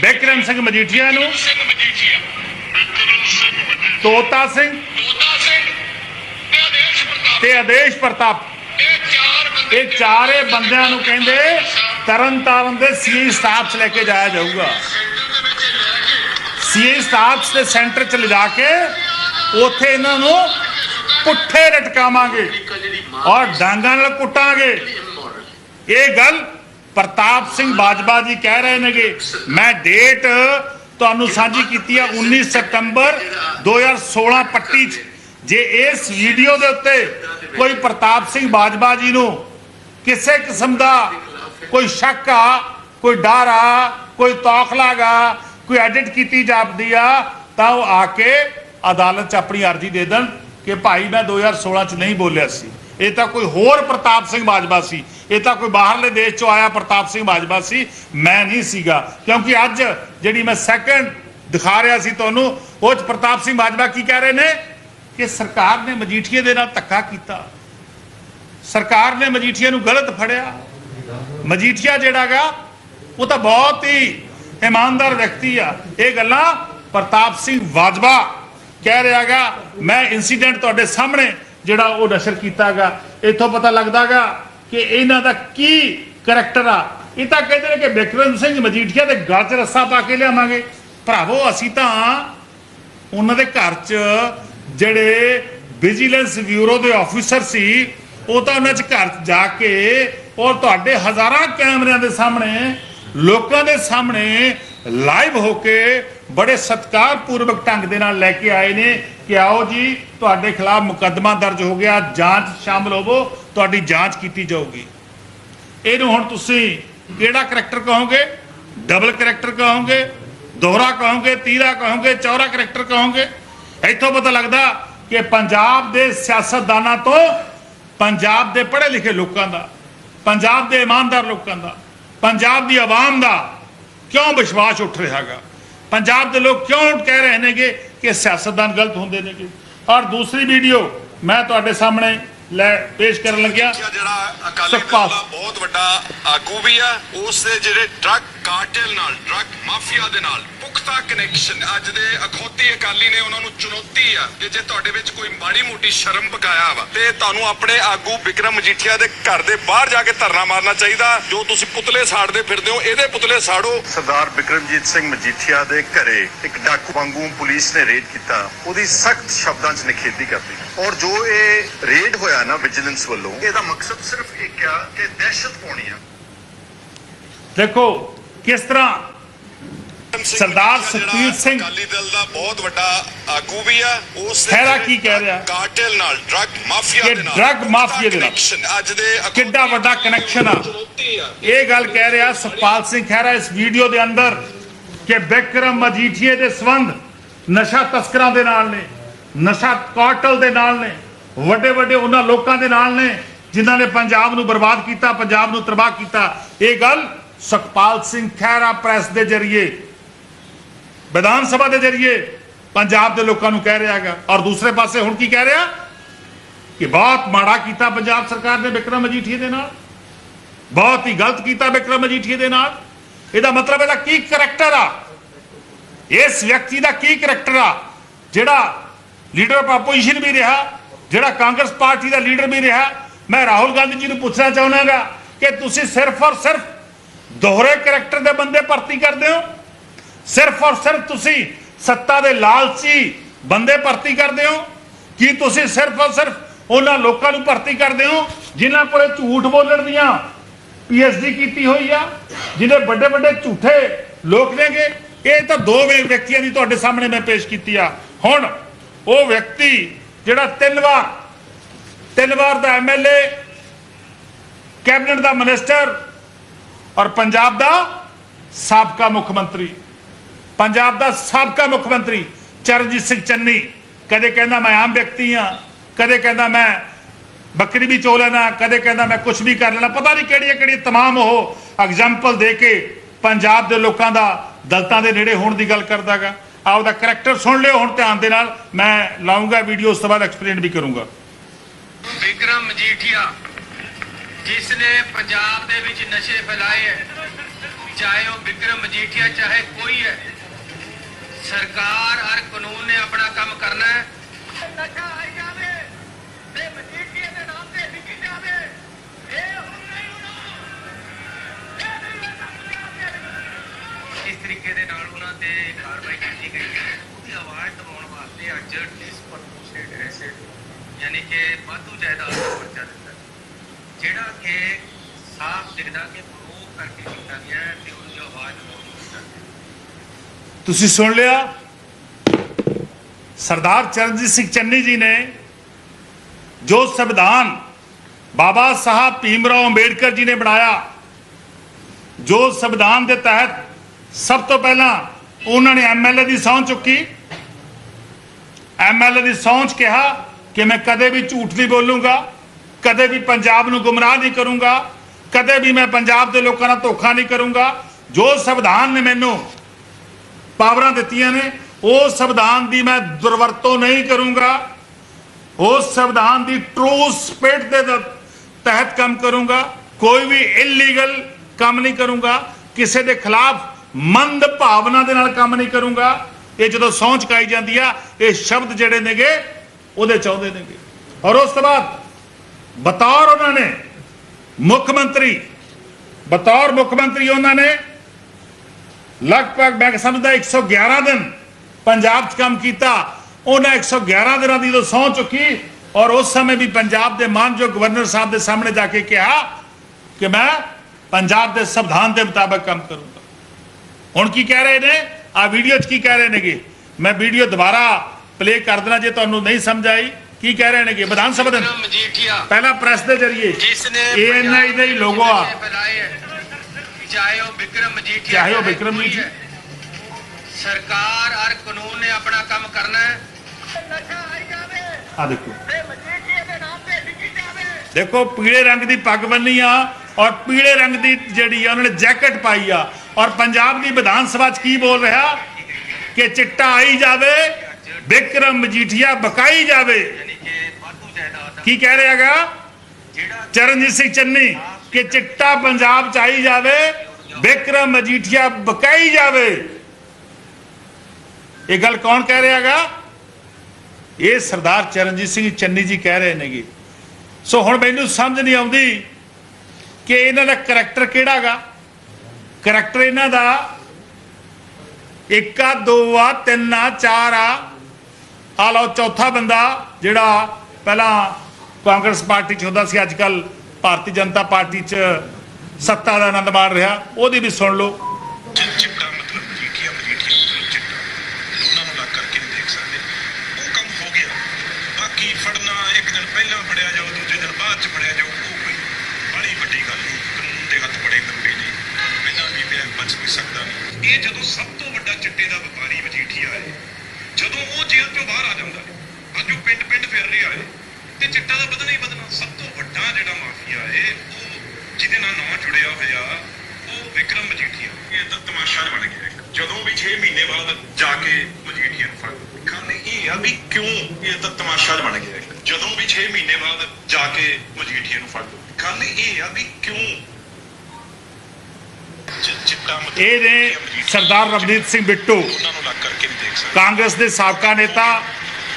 ਬਿਕਰਮ ਸਿੰਘ ਮਜੀਠੀਆ ਨੂੰ ਤੋਤਾ ਸਿੰਘ ਤੋਤਾ ਸਿੰਘ ਤੇ ਆਦੇਸ਼ ਪ੍ਰਤਾਪ ਤੇ ਆਦੇਸ਼ ਪ੍ਰਤਾਪ ਇਹ ਚਾਰੇ ਬੰਦਿਆਂ ਨੂੰ ਕਹਿੰਦੇ ਤਰਨ ਤਾਰਨ ਦੇ ਸੀਏ ਸਟਾਫ ਲੈ ਕੇ ਜਾਇਆ ਜਾਊਗਾ। ਸੀਏ ਸਟਾਫ ਦੇ ਸੈਂਟਰ 'ਚ ਲਿਜਾ ਕੇ ਉੱਥੇ ਇਹਨਾਂ ਨੂੰ ਪੁੱਠੇ ਲਟਕਾਵਾਂਗੇ ਔਰ ਡਾਂਗਾਂ ਨਾਲ ਕੁੱਟਾਂਗੇ। ਇਹ ਗੱਲ ਪ੍ਰਤਾਪ ਸਿੰਘ ਬਾਜਵਾ ਜੀ ਕਹਿ ਰਹੇ ਨੇਗੇ। ਮੈਂ ਡੇਟ ਤੁਹਾਨੂੰ ਸਾਂਝੀ ਕੀਤੀ ਆ 19 ਸਤੰਬਰ 2016 ਪੱਟੀ 'ਚ। ਜੇ ਇਸ ਵੀਡੀਓ ਦੇ ਉੱਤੇ ਕੋਈ ਪ੍ਰਤਾਪ ਸਿੰਘ ਬਾਜਵਾ ਜੀ ਨੂੰ ਕਿਸੇ ਕਿਸਮ ਦਾ ਕੋਈ ਸ਼ੱਕ ਆ, ਕੋਈ ਡਰ ਆ, ਕੋਈ ਤੌਖਲਾ ਗਾ ਕੋਈ ਐਡਿਟ ਕੀਤੀ ਜਾਪਦੀ ਆ, ਤਾਂ ਉਹ ਆ ਕੇ ਅਦਾਲਤ 'ਚ ਆਪਣੀ ਅਰਜ਼ੀ ਦੇ ਦੇਣ ਕਿ ਭਾਈ ਮੈਂ 2016 'ਚ ਨਹੀਂ ਬੋਲਿਆ ਸੀ। ਇਹ ਤਾਂ ਕੋਈ ਹੋਰ ਪ੍ਰਤਾਪ ਸਿੰਘ ਬਾਜਵਾ ਸੀ। ਇਹ ਤਾਂ ਕੋਈ ਬਾਹਰਲੇ ਦੇਸ਼ ਚੋਂ ਆਇਆ ਪ੍ਰਤਾਪ ਸਿੰਘ ਬਾਜਵਾ ਸੀ। ਮੈਂ ਨਹੀਂ ਸੀਗਾ। ਕਿਉਂਕਿ ਅੱਜ ਜਿਹੜੀ ਮੈਂ ਸੈਕੰਡ ਦਿਖਾ ਰਿਹਾ ਸੀ ਤੁਹਾਨੂੰ, ਉਹ 'ਚ ਪ੍ਰਤਾਪ ਸਿੰਘ ਬਾਜਵਾ ਕੀ ਕਹਿ ਰਹੇ ਨੇ? ਕਿ ਸਰਕਾਰ ਨੇ ਮਜੀਠੀਏ ਦੇ ਨਾਲ ਧੱਕਾ ਕੀਤਾ। ਸਰਕਾਰ ਨੇ ਮਜੀਠੀਆ ਨੂੰ ਗਲਤ ਫੜਿਆ। ਮਜੀਠੀਆ ਜਿਹੜਾਗਾ ਉਹ ਤਾਂ ਬਹੁਤ ਹੀ ਇਮਾਨਦਾਰ ਵਿਅਕਤੀ ਆ। ਇਹ ਗੱਲਾਂ ਪ੍ਰਤਾਪ ਸਿੰਘ ਬਾਜਵਾ ਕਹਿ ਰਿਹਾਗਾ, ਮੈਂ ਇਨਸੀਡੈਂਟ ਤੁਹਾਡੇ ਸਾਹਮਣੇ ਜਿਹੜਾ ਉਹ ਨਸ਼ਰ ਕੀਤਾਗਾ, ਇੱਥੋਂ ਪਤਾ ਲੱਗਦਾਗਾ ਕਿ ਇਹਨਾਂ ਦਾ ਕੀ ਕਰੈਕਟਰ ਆ। ਇਹ ਤਾਂ ਕਹਿੰਦੇ ਨੇ ਕਿ ਬਿਕਰਮ ਸਿੰਘ ਮਜੀਠੀਆ ਦੇ ਗਲ 'ਚ ਰੱਸਾ ਪਾ ਕੇ ਲਿਆਵਾਂਗੇ। ਭਰਾਵੋ, ਅਸੀਂ ਤਾਂ ਉਹਨਾਂ ਦੇ ਘਰ 'ਚ ਜਿਹੜੇ ਵਿਜੀਲੈਂਸ ਬਿਊਰੋ ਦੇ ਆਫੀਸਰ ਸੀ ਉਹ ਤਾਂ ਉਹਨਾਂ 'ਚ ਘਰ ਜਾ ਕੇ ਔਰ ਤੁਹਾਡੇ ਹਜ਼ਾਰਾਂ ਕੈਮਰਿਆਂ ਦੇ ਸਾਹਮਣੇ, ਲੋਕਾਂ ਦੇ ਸਾਹਮਣੇ ਲਾਈਵ ਹੋ ਕੇ ਬੜੇ ਸਤਿਕਾਰਪੂਰਵਕ ਢੰਗ ਦੇ ਨਾਲ ਲੈ ਕੇ ਆਏ ਨੇ ਕਿ ਆਓ ਜੀ, ਤੁਹਾਡੇ ਖਿਲਾਫ ਮੁਕੱਦਮਾ ਦਰਜ ਹੋ ਗਿਆ, ਜਾਂਚ ਸ਼ਾਮਲ ਹੋਵੋ, ਤੁਹਾਡੀ ਜਾਂਚ ਕੀਤੀ ਜਾਊਗੀ। ਇਹਨੂੰ ਹੁਣ ਤੁਸੀਂ ਕਿਹੜਾ ਕਰੈਕਟਰ ਕਹੋਗੇ? ਡਬਲ ਕਰੈਕਟਰ ਕਹੋਗੇ, ਦੋਹਰਾ ਕਹੋਗੇ ਤੀਰਾ ਕਹੋਗੇ ਚੌਰਾ ਕਰੈਕਟਰ ਕਹੋਗੇ? ਇੱਥੋਂ ਪਤਾ ਲੱਗਦਾ ਕਿ ਪੰਜਾਬ ਦੇ ਸਿਆਸਤਦਾਨਾਂ ਤੋਂ ਪੰਜਾਬ ਦੇ ਪੜ੍ਹੇ ਲਿਖੇ ਲੋਕਾਂ ਦਾ ਪੰਜਾਬ ਦੇ ਇਮਾਨਦਾਰ ਲੋਕਾਂ ਦਾ ਪੰਜਾਬ ਦੀ ਆਵਾਮ ਦਾ ਕਿਉਂ ਵਿਸ਼ਵਾਸ ਉੱਠ ਰਿਹਾ ਹੈਗਾ? ਪੰਜਾਬ ਦੇ ਲੋਕ ਕਿਉਂ ਕਹਿ ਰਹੇ ਨੇਗੇ ਕਿ ਸਿਆਸਤਦਾਨ ਗਲਤ ਹੁੰਦੇ ਨੇਗੇ? ਔਰ ਦੂਸਰੀ ਵੀਡੀਓ ਮੈਂ ਤੁਹਾਡੇ ਸਾਹਮਣੇ ਲੈ ਪੇਸ਼ ਕਰਨ ਲੱਗਿਆ। ਜਿਹੜਾ ਅਕਾਲੀ ਦਲ। ਦਾ ਬਹੁਤ ਵੱਡਾ ਆਗੂ ਵੀ ਆ ਉਸ ਦੇ ਜਿਹੜੇ ਡਰੱਗ ਕਾਰਟਲ ਨਾਲ ਡਰੱਗ ਮਾਫੀਆ ਦੇ ਨਾਲ ਪੁਖਤਾ ਕਨੈਕਸ਼ਨ ਅੱਜ ਦੇ ਅਖੌਤੀ ਅਕਾਲੀ ਨੇ ਉਹਨਾਂ ਨੂੰ ਚੁਣੌਤੀ ਆ ਕਿ ਜੇ ਤੁਹਾਡੇ ਵਿੱਚ ਕੋਈ ਮਾੜੀ ਮੋਟੀ ਸ਼ਰਮ ਪਕਾਇਆ ਵਾ ਤੇ ਤੁਹਾਨੂੰ ਆਪਣੇ ਆਗੂ ਵਿਕਰਮ ਮਜੀਠੀਆ ਦੇ ਘਰ ਦੇ ਬਾਹਰ ਜਾ ਕੇ ਧਰਨਾ ਮਾਰਨਾ ਚਾਹੀਦਾ ਜੋ ਤੁਸੀਂ ਪੁਤਲੇ ਸਾੜਦੇ ਫਿਰਦੇ ਹੋ ਇਹਦੇ ਪੁਤਲੇ ਸਾੜੋ। ਸਰਦਾਰ ਬਿਕਰਮਜੀਤ ਸਿੰਘ ਮਜੀਠੀਆ ਦੇ ਘਰੇ ਇੱਕ ਡਾਕੂ ਵਾਂਗੂ ਪੁਲਿਸ ਨੇ ਰੇਡ ਕੀਤਾ ਉਹਦੀ ਸਖਤ ਸ਼ਬਦਾਂ 'ਚ ਨਿਖੇਧੀ ਕਰਦੀ ਔਰ ਜੋ ਇਹ ਰੇਡ ਹੋਇਆ ਨਾ ਵਿਜੀਲੈਂਸ ਵੱਲੋਂ ਇਹਦਾ ਮਕਸਦ ਸਿਰਫ ਇੱਕ ਆ ਕਿ ਦਹਿਸ਼ਤ ਪਾਉਣੀ ਆ। ਦੇਖੋ ਕਿਸ ਤਰ੍ਹਾਂ ਸਰਦਾਰ ਸੁਖਬੀਰ ਸਿੰਘ ਅਕਾਲੀ ਦਲ ਦਾ ਬਹੁਤ ਵੱਡਾ ਆਗੂ ਵੀ ਆ ਉਸ ਜਿਹੜੇ ਕੀ ਕਹਿ ਰਿਹਾ? ਕਾਰਟਲ ਨਾਲ ਡਰੱਗ ਮਾਫੀਆ ਦੇ ਨਾਲ drug ਮਾਫੀਆ ਦੇ ਨਾਲ। ਅੱਜ ਦੇ ਕਿੱਡਾ ਵੱਡਾ connection ਆ। ਇਹ ਗੱਲ ਕਹਿ ਰਿਹਾ ਸੁਖਪਾਲ ਸਿੰਘ ਖਹਿਰਾ ਇਸ ਵੀਡੀਓ ਦੇ ਅੰਦਰ ਕਿ ਬਿਕਰਮ ਮਜੀਠੀਏ ਦੇ ਸੰਬੰਧ ਨਸ਼ਾ ਤਸਕਰਾਂ ਦੇ ਨਾਲ ਨੇ ਨਸ਼ਾ ਕਾਰਟਲ ਦੇ ਨਾਲ ਨੇ ਵੱਡੇ ਵੱਡੇ ਉਹਨਾਂ ਲੋਕਾਂ ਦੇ ਨਾਲ ਨੇ ਜਿਨ੍ਹਾਂ ਨੇ ਪੰਜਾਬ ਨੂੰ ਬਰਬਾਦ ਕੀਤਾ ਪੰਜਾਬ ਨੂੰ ਤਬਾਹ ਕੀਤਾ ਇਹ ਗੱਲ ਸੁਖਪਾਲ ਸਿੰਘ ਖਹਿਰਾ ਪ੍ਰੈਸ ਦੇ ਜ਼ਰੀਏ ਵਿਧਾਨ ਸਭਾ ਦੇ ਜ਼ਰੀਏ ਪੰਜਾਬ ਦੇ ਲੋਕਾਂ ਨੂੰ ਕਹਿ ਰਿਹਾ ਹੈਗਾ ਔਰ ਦੂਸਰੇ ਪਾਸੇ ਹੁਣ ਕੀ ਕਹਿ ਰਿਹਾ ਕਿ ਬਹੁਤ ਮਾੜਾ ਕੀਤਾ ਪੰਜਾਬ ਸਰਕਾਰ ਨੇ ਬਿਕਰਮ ਮਜੀਠੀਏ ਦੇ ਨਾਲ ਬਹੁਤ ਹੀ ਗਲਤ ਕੀਤਾ ਬਿਕਰਮ ਮਜੀਠੀਏ ਦੇ ਨਾਲ ਇਹਦਾ ਮਤਲਬ ਇਹਦਾ ਕੀ ਕਰੈਕਟਰ ਆ ਇਸ ਵਿਅਕਤੀ ਦਾ ਕੀ ਕਰੈਕਟਰ ਆ ਜਿਹੜਾ ਲੀਡਰ ਆਫ ਆਪੋਜੀਸ਼ਨ ਵੀ ਰਿਹਾ ਜਿਹੜਾ ਕਾਂਗਰਸ ਪਾਰਟੀ ਦਾ ਲੀਡਰ ਵੀ ਰਿਹਾ ਮੈਂ ਰਾਹੁਲ ਗਾਂਧੀ ਜੀ ਨੂੰ ਪੁੱਛਣਾ ਚਾਹੁੰਦਾਗਾ ਕਿ ਤੁਸੀਂ ਸਿਰਫ ਔਰ ਸਿਰਫ ਦੋਹਰੇ ਕਰੈਕਟਰ ਦੇ ਬੰਦੇ ਭਰਤੀ ਕਰਦੇ ਹੋ? ਸਿਰਫ ਔਰ ਸਿਰਫ ਤੁਸੀਂ ਸੱਤਾ ਦੇ ਲਾਲਚੀ ਬੰਦੇ ਭਰਤੀ ਕਰਦੇ ਹੋ? ਕੀ ਤੁਸੀਂ ਸਿਰਫ ਔਰ ਸਿਰਫ ਉਹਨਾਂ ਲੋਕਾਂ ਨੂੰ ਭਰਤੀ ਕਰਦੇ ਹੋ ਜਿਨ੍ਹਾਂ ਕੋਲੇ ਝੂਠ ਬੋਲਣ ਦੀਆਂ ਪੀਐਚਡੀ ਕੀਤੀ ਹੋਈ ਆ ਜਿਹਨੇ ਵੱਡੇ ਵੱਡੇ ਝੂਠੇ ਲੋਕ ਨੇਗੇ? ਇਹ ਤਾਂ ਦੋ ਵਿਅਕਤੀਆਂ ਦੀ ਤੁਹਾਡੇ ਸਾਹਮਣੇ ਮੈਂ ਪੇਸ਼ ਕੀਤੀ ਆ। ਹੁਣ ਉਹ ਵਿਅਕਤੀ ਜਿਹੜਾ ਤਿੰਨ ਵਾਰ ਤਿੰਨ ਵਾਰ ਦਾ ਐਮਐਲਏ ਕੈਬਨਿਟ ਦਾ ਮਿਨਿਸਟਰ ਔਰ ਪੰਜਾਬ ਦਾ ਸਾਬਕਾ ਮੁੱਖ ਮੰਤਰੀ। ਪੰਜਾਬ ਦਾ ਸਾਬਕਾ ਮੁੱਖ ਮੰਤਰੀ ਚਰਨਜੀਤ ਸਿੰਘ ਚੰਨੀ। ਕਦੇ ਕਹਿੰਦਾ ਮੈਂ ਆਮ ਵਿਅਕਤੀ ਆ ਕਦੇ ਕਹਿੰਦਾ ਮੈਂ ਬੱਕਰੀ ਵੀ ਚੋ ਲੈਣਾ ਕਦੇ ਕਹਿੰਦਾ ਮੈਂ ਕੁਝ ਵੀ ਕਰ ਲੈਣਾ ਪਤਾ ਨਹੀਂ ਕਿਹੜੀਆਂ ਕਿਹੜੀਆਂ ਤਮਾਮ ਉਹ ਐਗਜ਼ਾਮਪਲ ਦੇ ਕੇ ਪੰਜਾਬ ਦੇ ਲੋਕਾਂ ਦਾ ਦਲਤਾਂ ਦੇ ਨੇੜੇ ਹੋਣ ਦੀ ਗੱਲ ਕਰਦਾਗਾ। ਆਪਦਾ ਕਰੈਕਟਰ ਸੁਣ ਲਿਓ ਹੁਣ ਧਿਆਨ ਦੇ ਨਾਲ। ਮੈਂ ਲਾਉਂਗਾ ਵੀਡੀਓ ਉਸ ਤੋਂ ਬਾਅਦ ਐਕਸਪਲੇਨ ਵੀ ਕਰੂੰਗਾ। ਵਿਕਰਮ ਮਜੀਠੀਆ। ਜਿਸ ਨੇ ਪੰਜਾਬ ਦੇ ਵਿੱਚ ਨਸ਼ੇ ਫੈਲਾਏ ਹੈ ਚਾਹੇ ਉਹ ਵਿਕਰਮ ਮਜੀਠੀਆ ਚਾਹੇ ਕੋਈ ਹੈ ਸਰਕਾਰ ਹਰ ਕਾਨੂੰਨ ਨੇ ਆਪਣਾ ਕੰਮ ਕਰਨਾ ਹੈ। ਨਸ਼ਾ ਆਈ ਜਾਵੇ ਤੇ ਮਜੀਠੀਆ ਦੇ ਨਾਮ ਲਿਖੀ ਜਾਵੇ। ਇਸ ਤਰੀਕੇ ਦੇ ਨਾਲ ਉਹਨਾਂ ਤੇ ਕਾਰਵਾਈ ਕੀਤੀ ਗਈ ਹੈ। ਉਹਦੀ ਆਵਾਜ਼ ਦਬਾਉਣ ਵਾਸਤੇ ਅੱਜ ਡਿਸਪਰਪੋਰਸ਼ਨੇਟ ਯਾਨੀ ਕਿ ਵਾਧੂ ਜਾਇਦਾਦ ਦਾ ਪਰਚਾ ਜਿਹੜਾ ਕਿ ਸਾਫ਼ ਦਿਖਦਾ ਕਿ ਪ੍ਰੋਵੋਕ ਕਰਕੇ ਕੀਤਾ ਗਿਆ ਹੈ ਤੇ ਉਹਦੀ ਆਵਾਜ਼ ਦਬਾਉਣ ਦੀ ਤੁਸੀਂ ਸੁਣ ਲਿਆ? ਸਰਦਾਰ ਚਰਨਜੀਤ ਸਿੰਘ ਚੰਨੀ ਜੀ ਨੇ ਜੋ ਸੰਵਿਧਾਨ ਬਾਬਾ ਸਾਹਿਬ ਭੀਮਰਾਓ ਅੰਬੇਡਕਰ ਜੀ ਨੇ ਬਣਾਇਆ, ਜੋ ਸੰਵਿਧਾਨ ਦੇ ਤਹਿਤ ਸਭ ਤੋਂ ਪਹਿਲਾਂ ਉਹਨਾਂ ਨੇ ਐਮਐਲਏ ਦੀ ਸਹੁੰ ਚੁੱਕੀ। ਐਮਐਲਏ ਦੀ ਸਹੁੰ 'ਚ ਕਿਹਾ ਕਿ ਮੈਂ ਕਦੇ ਵੀ ਝੂਠ ਨਹੀਂ ਬੋਲੂੰਗਾ। ਕਦੇ ਵੀ ਪੰਜਾਬ ਨੂੰ ਗੁੰਮਰਾਹ ਨਹੀਂ ਕਰੂੰਗਾ, ਕਦੇ ਵੀ ਮੈਂ ਪੰਜਾਬ ਦੇ ਲੋਕਾਂ ਨਾਲ ਧੋਖਾ ਨਹੀਂ ਕਰੂੰਗਾ। ਜੋ ਸੰਵਿਧਾਨ ਨੇ ਮੈਨੂੰ ਪਾਵਰਾਂ ਦਿੱਤੀਆਂ ਨੇ ਉਸ ਸੰਵਿਧਾਨ ਦੀ ਮੈਂ ਦੁਰਵਰਤੋਂ ਨਹੀਂ ਕਰੂੰਗਾ। ਉਸ ਸੰਵਿਧਾਨ ਦੀ ਟਰੂ ਸਪਿਰਿਟ ਦੇ ਤਹਿਤ ਕੰਮ ਕਰੂੰਗਾ। ਕੋਈ ਵੀ ਇਲੀਗਲ ਕੰਮ ਨਹੀਂ ਕਰੂੰਗਾ। ਕਿਸੇ ਦੇ ਖਿਲਾਫ ਮੰਦ ਭਾਵਨਾ ਦੇ ਨਾਲ ਕੰਮ ਨਹੀਂ ਕਰੂੰਗਾ। ਇਹ ਜਦੋਂ ਸਹੁੰ ਚੁਕਾਈ ਜਾਂਦੀ ਆ, ਇਹ ਸ਼ਬਦ ਜਿਹੜੇ ਨੇਗੇ, ਉਹਦੇ ਚਾਹੁੰਦੇ ਨੇਗੇ। ਔਰ ਉਸ ਤੋਂ ਬਾਅਦ ਬਤੌਰ ਉਹਨਾਂ ਨੇ, ਮੁੱਖ ਮੰਤਰੀ, ਬਤੌਰ ਮੁੱਖ ਮੰਤਰੀ ਉਹਨਾਂ ਨੇ ਲਗਭਗ ਮੈਂ ਸਮਝਦਾ 111 ਦਿਨ ਪੰਜਾਬ 'ਚ ਕੰਮ ਕੀਤਾ, ਉਹਨਾਂ 111 ਦਿਨਾਂ ਦੀ ਜਦੋਂ ਸਹੁੰ ਚੁੱਕੀ ਔਰ ਉਸ ਸਮੇਂ ਵੀ ਪੰਜਾਬ ਦੇ ਮਾਨਯੋਗ ਗਵਰਨਰ ਸਾਹਿਬ ਦੇ ਸਾਹਮਣੇ ਜਾ ਕੇ ਕਿਹਾ ਕਿ ਮੈਂ ਪੰਜਾਬ ਦੇ ਸੰਵਿਧਾਨ ਦੇ ਮੁਤਾਬਕ ਕੰਮ ਕਰੂੰਗਾ। ਹੁਣ ਕੀ ਕਹਿ ਰਹੇ ਨੇ? ਆ ਵੀਡੀਓ 'ਚ ਕੀ ਕਹਿ ਰਹੇ ਨੇਗੇ? ਮੈਂ ਵੀਡੀਓ ਦੁਬਾਰਾ ਪਲੇ ਕਰ ਦੇਣਾ ਜੇ ਤੁਹਾਨੂੰ ਨਹੀਂ ਸਮਝ ਆਈ। ਕੀ ਕਹਿ ਰਹੇ ਨੇਗੇ? ਵਿਧਾਨ ਸਭਾ ਦੇ ਮਜੀਠੀਆ। ਪਹਿਲਾਂ ਪ੍ਰੈਸ ਦੇ ਜ਼ਰੀਏ ਜਿਸ ਨੇ ANI ਦਾ ਹੀ ਲੋਗੋ ਆ। ਚਾਹੇ ਉਹ ਵਿਕਰਮ ਮਜੀਠੀਆ ਚਾਹੇ ਉਹ ਵਿਕਰਮ ਕੋਈ ਮਜੀਠੀਆ। ਹੈ। ਸਰਕਾਰ ਔਰ ਕਾਨੂੰਨ ਨੇ ਆਪਣਾ ਕੰਮ ਕਰਨਾ ਹੈ। ਆ ਦੇਖੋ। ਦੇਖੋ ਪੀਲੇ ਰੰਗ ਦੀ ਪੱਗ ਬੰਨੀ ਆ ਔਰ ਪੀਲੇ ਰੰਗ ਦੀ ਜਿਹੜੀ ਆ ਉਹਨਾਂ ਨੇ ਜੈਕਟ ਪਾਈ ਆ। ਔਰ ਪੰਜਾਬ ਦੀ ਵਿਧਾਨ ਸਭਾ 'ਚ ਕੀ ਬੋਲ ਰਿਹਾ? ਕਿ ਚਿੱਟਾ ਆਈ ਜਾਵੇ ਵਿਕਰਮ ਮਜੀਠੀਆ ਬਕਾਈ ਜਾਵੇ ਯਾਨੀ ਕਿ ਵਾਧੂ ਜਾਇਦਾਦ ਕੀ ਕਹਿ ਰਿਹਾਗਾ ਚਰਨਜੀਤ ਸਿੰਘ ਚੰਨੀ ਕਿ ਚਿੱਟਾ ਪੰਜਾਬ 'ਚ ਆਈ ਜਾਵੇ ਵਿਕਰਮ ਮਜੀਠੀਆ ਬਕਾਈ ਜਾਵੇ। ਇਹ ਗੱਲ ਕੌਣ ਕਹਿ ਰਿਹਾਗਾ ਇਹ ਸਰਦਾਰ ਚਰਨਜੀਤ ਸਿੰਘ ਚੰਨੀ ਜੀ ਕਹਿ ਰਹੇ ਨੇਗੇ। ਸੋ ਹੁਣ ਮੈਨੂੰ ਸਮਝ ਨਹੀਂ ਆਉਂਦੀ ਕਿ ਇਹਨਾਂ ਦਾ ਕਰੈਕਟਰ ਕਿਹੜਾਗਾ ਕਰੈਕਟਰ ਇਹਨਾਂ ਦਾ ਇੱਕ ਆ ਦੋ ਆ ਤਿੰਨ ਆ ਚਾਰ ਆ। ਆ ਲਓ ਚੌਥਾ ਬੰਦਾ ਜਿਹੜਾ ਪਹਿਲਾਂ ਕਾਂਗਰਸ ਪਾਰਟੀ 'ਚ ਹੁੰਦਾ ਸੀ ਅੱਜ ਕੱਲ ਭਾਰਤੀ ਜਨਤਾ ਪਾਰਟੀ 'ਚ ਸੱਤਾ ਦਾ ਆਨੰਦ ਮਾਣ ਰਿਹਾ। ਉਹਦੀ ਵੀ ਸੁਣ ਲਓ। ਚਿੱਟਾ ਮਤਲਬ ਮਜੀਠੀਆ ਮਜੀਠੀਆ ਮਤਲਬ ਚਿੱਟਾ? ਦੋਨਾਂ ਨੂੰ ਲੱਗ ਕਰਕੇ ਨਹੀਂ ਦੇਖ ਸਕਦੇ। ਉਹ ਕੰਮ ਹੋ ਗਿਆ। ਬਾਕੀ ਫੜਨਾ, ਇੱਕ ਦਿਨ ਪਹਿਲਾਂ ਫੜਿਆ ਜਾਓ, ਦੂਜੇ ਦਿਨ ਬਾਅਦ ਚ ਫੜਿਆ ਜਾਓ, ਉਹ ਕੋਈ ਬੜੀ ਵੱਡੀ ਗੱਲ ਨਹੀਂ। ਕਾਨੂੰਨ ਦੇ ਹੱਥ ਬੜੇ ਲੰਬੇ ਨੇ। ਪਹਿਲਾਂ ਵੀ ਮੈਂ ਬਚ ਨਹੀਂ ਸਕਦਾ ਨਹੀਂ। ਇਹ ਜਦੋਂ ਸਭ ਤੋਂ ਵੱਡਾ ਚਿੱਟੇ ਦਾ ਵਪਾਰੀ ਮਜੀਠੀਆ ਹੈ, ਜਦੋਂ ਉਹ ਜੇਲ੍ਹ ਤੋਂ ਬਾਹਰ ਆ ਜਾਂਦਾ, ਅੱਜ ਉਹ ਪਿੰਡ ਪਿੰਡ ਫਿਰ ਰਿਹਾ ਹੈ ਤੇ ਚਿੱਟਾ ਦਾ ਵਧਣਾ ਹੀ ਵਧਣਾ। ਸਭ ਤੋਂ ਵੱਡਾ ਜਿਹੜਾ ਮਾਫੀਆ ਹੈ ਉਹ ਜਿਹਦੇ ਨਾਲ ਨਾਂ ਜੁੜਿਆ ਹੋਇਆ ਉਹ ਵਿਕਰਮ ਮਜੀਠੀਆ। ਇਹ ਤਾਂ ਤਮਾਸ਼ਾ ਬਣ ਗਿਆ। ਜਦੋਂ ਵੀ 6 ਮਹੀਨੇ ਬਾਅਦ ਜਾ ਕੇ ਮਜੀਠੀਆ ਨੂੰ ਫੜ ਖਾਨੇ ਇਹ ਆ ਵੀ ਕਿਉਂ ਇਹ ਤਾਂ ਤਮਾਸ਼ਾ ਬਣ ਗਿਆ। ਜਦੋਂ ਵੀ 6 ਮਹੀਨੇ ਬਾਅਦ ਜਾ ਕੇ ਮਜੀਠੀਆ ਨੂੰ ਫੜ ਖਾਨੇ ਇਹ ਆ ਵੀ ਕਿਉਂ ਇਹ ਨੇ ਸਰਦਾਰ ਰਵਨੀਤ ਸਿੰਘ ਬਿੱਟੂ। ਉਹਨਾਂ ਨੂੰ ਲੱਗ ਕਰਕੇ ਨਹੀਂ ਦੇਖ ਸਕਦੇ। ਕਾਂਗਰਸ ਦੇ ਸਾਬਕਾ ਨੇਤਾ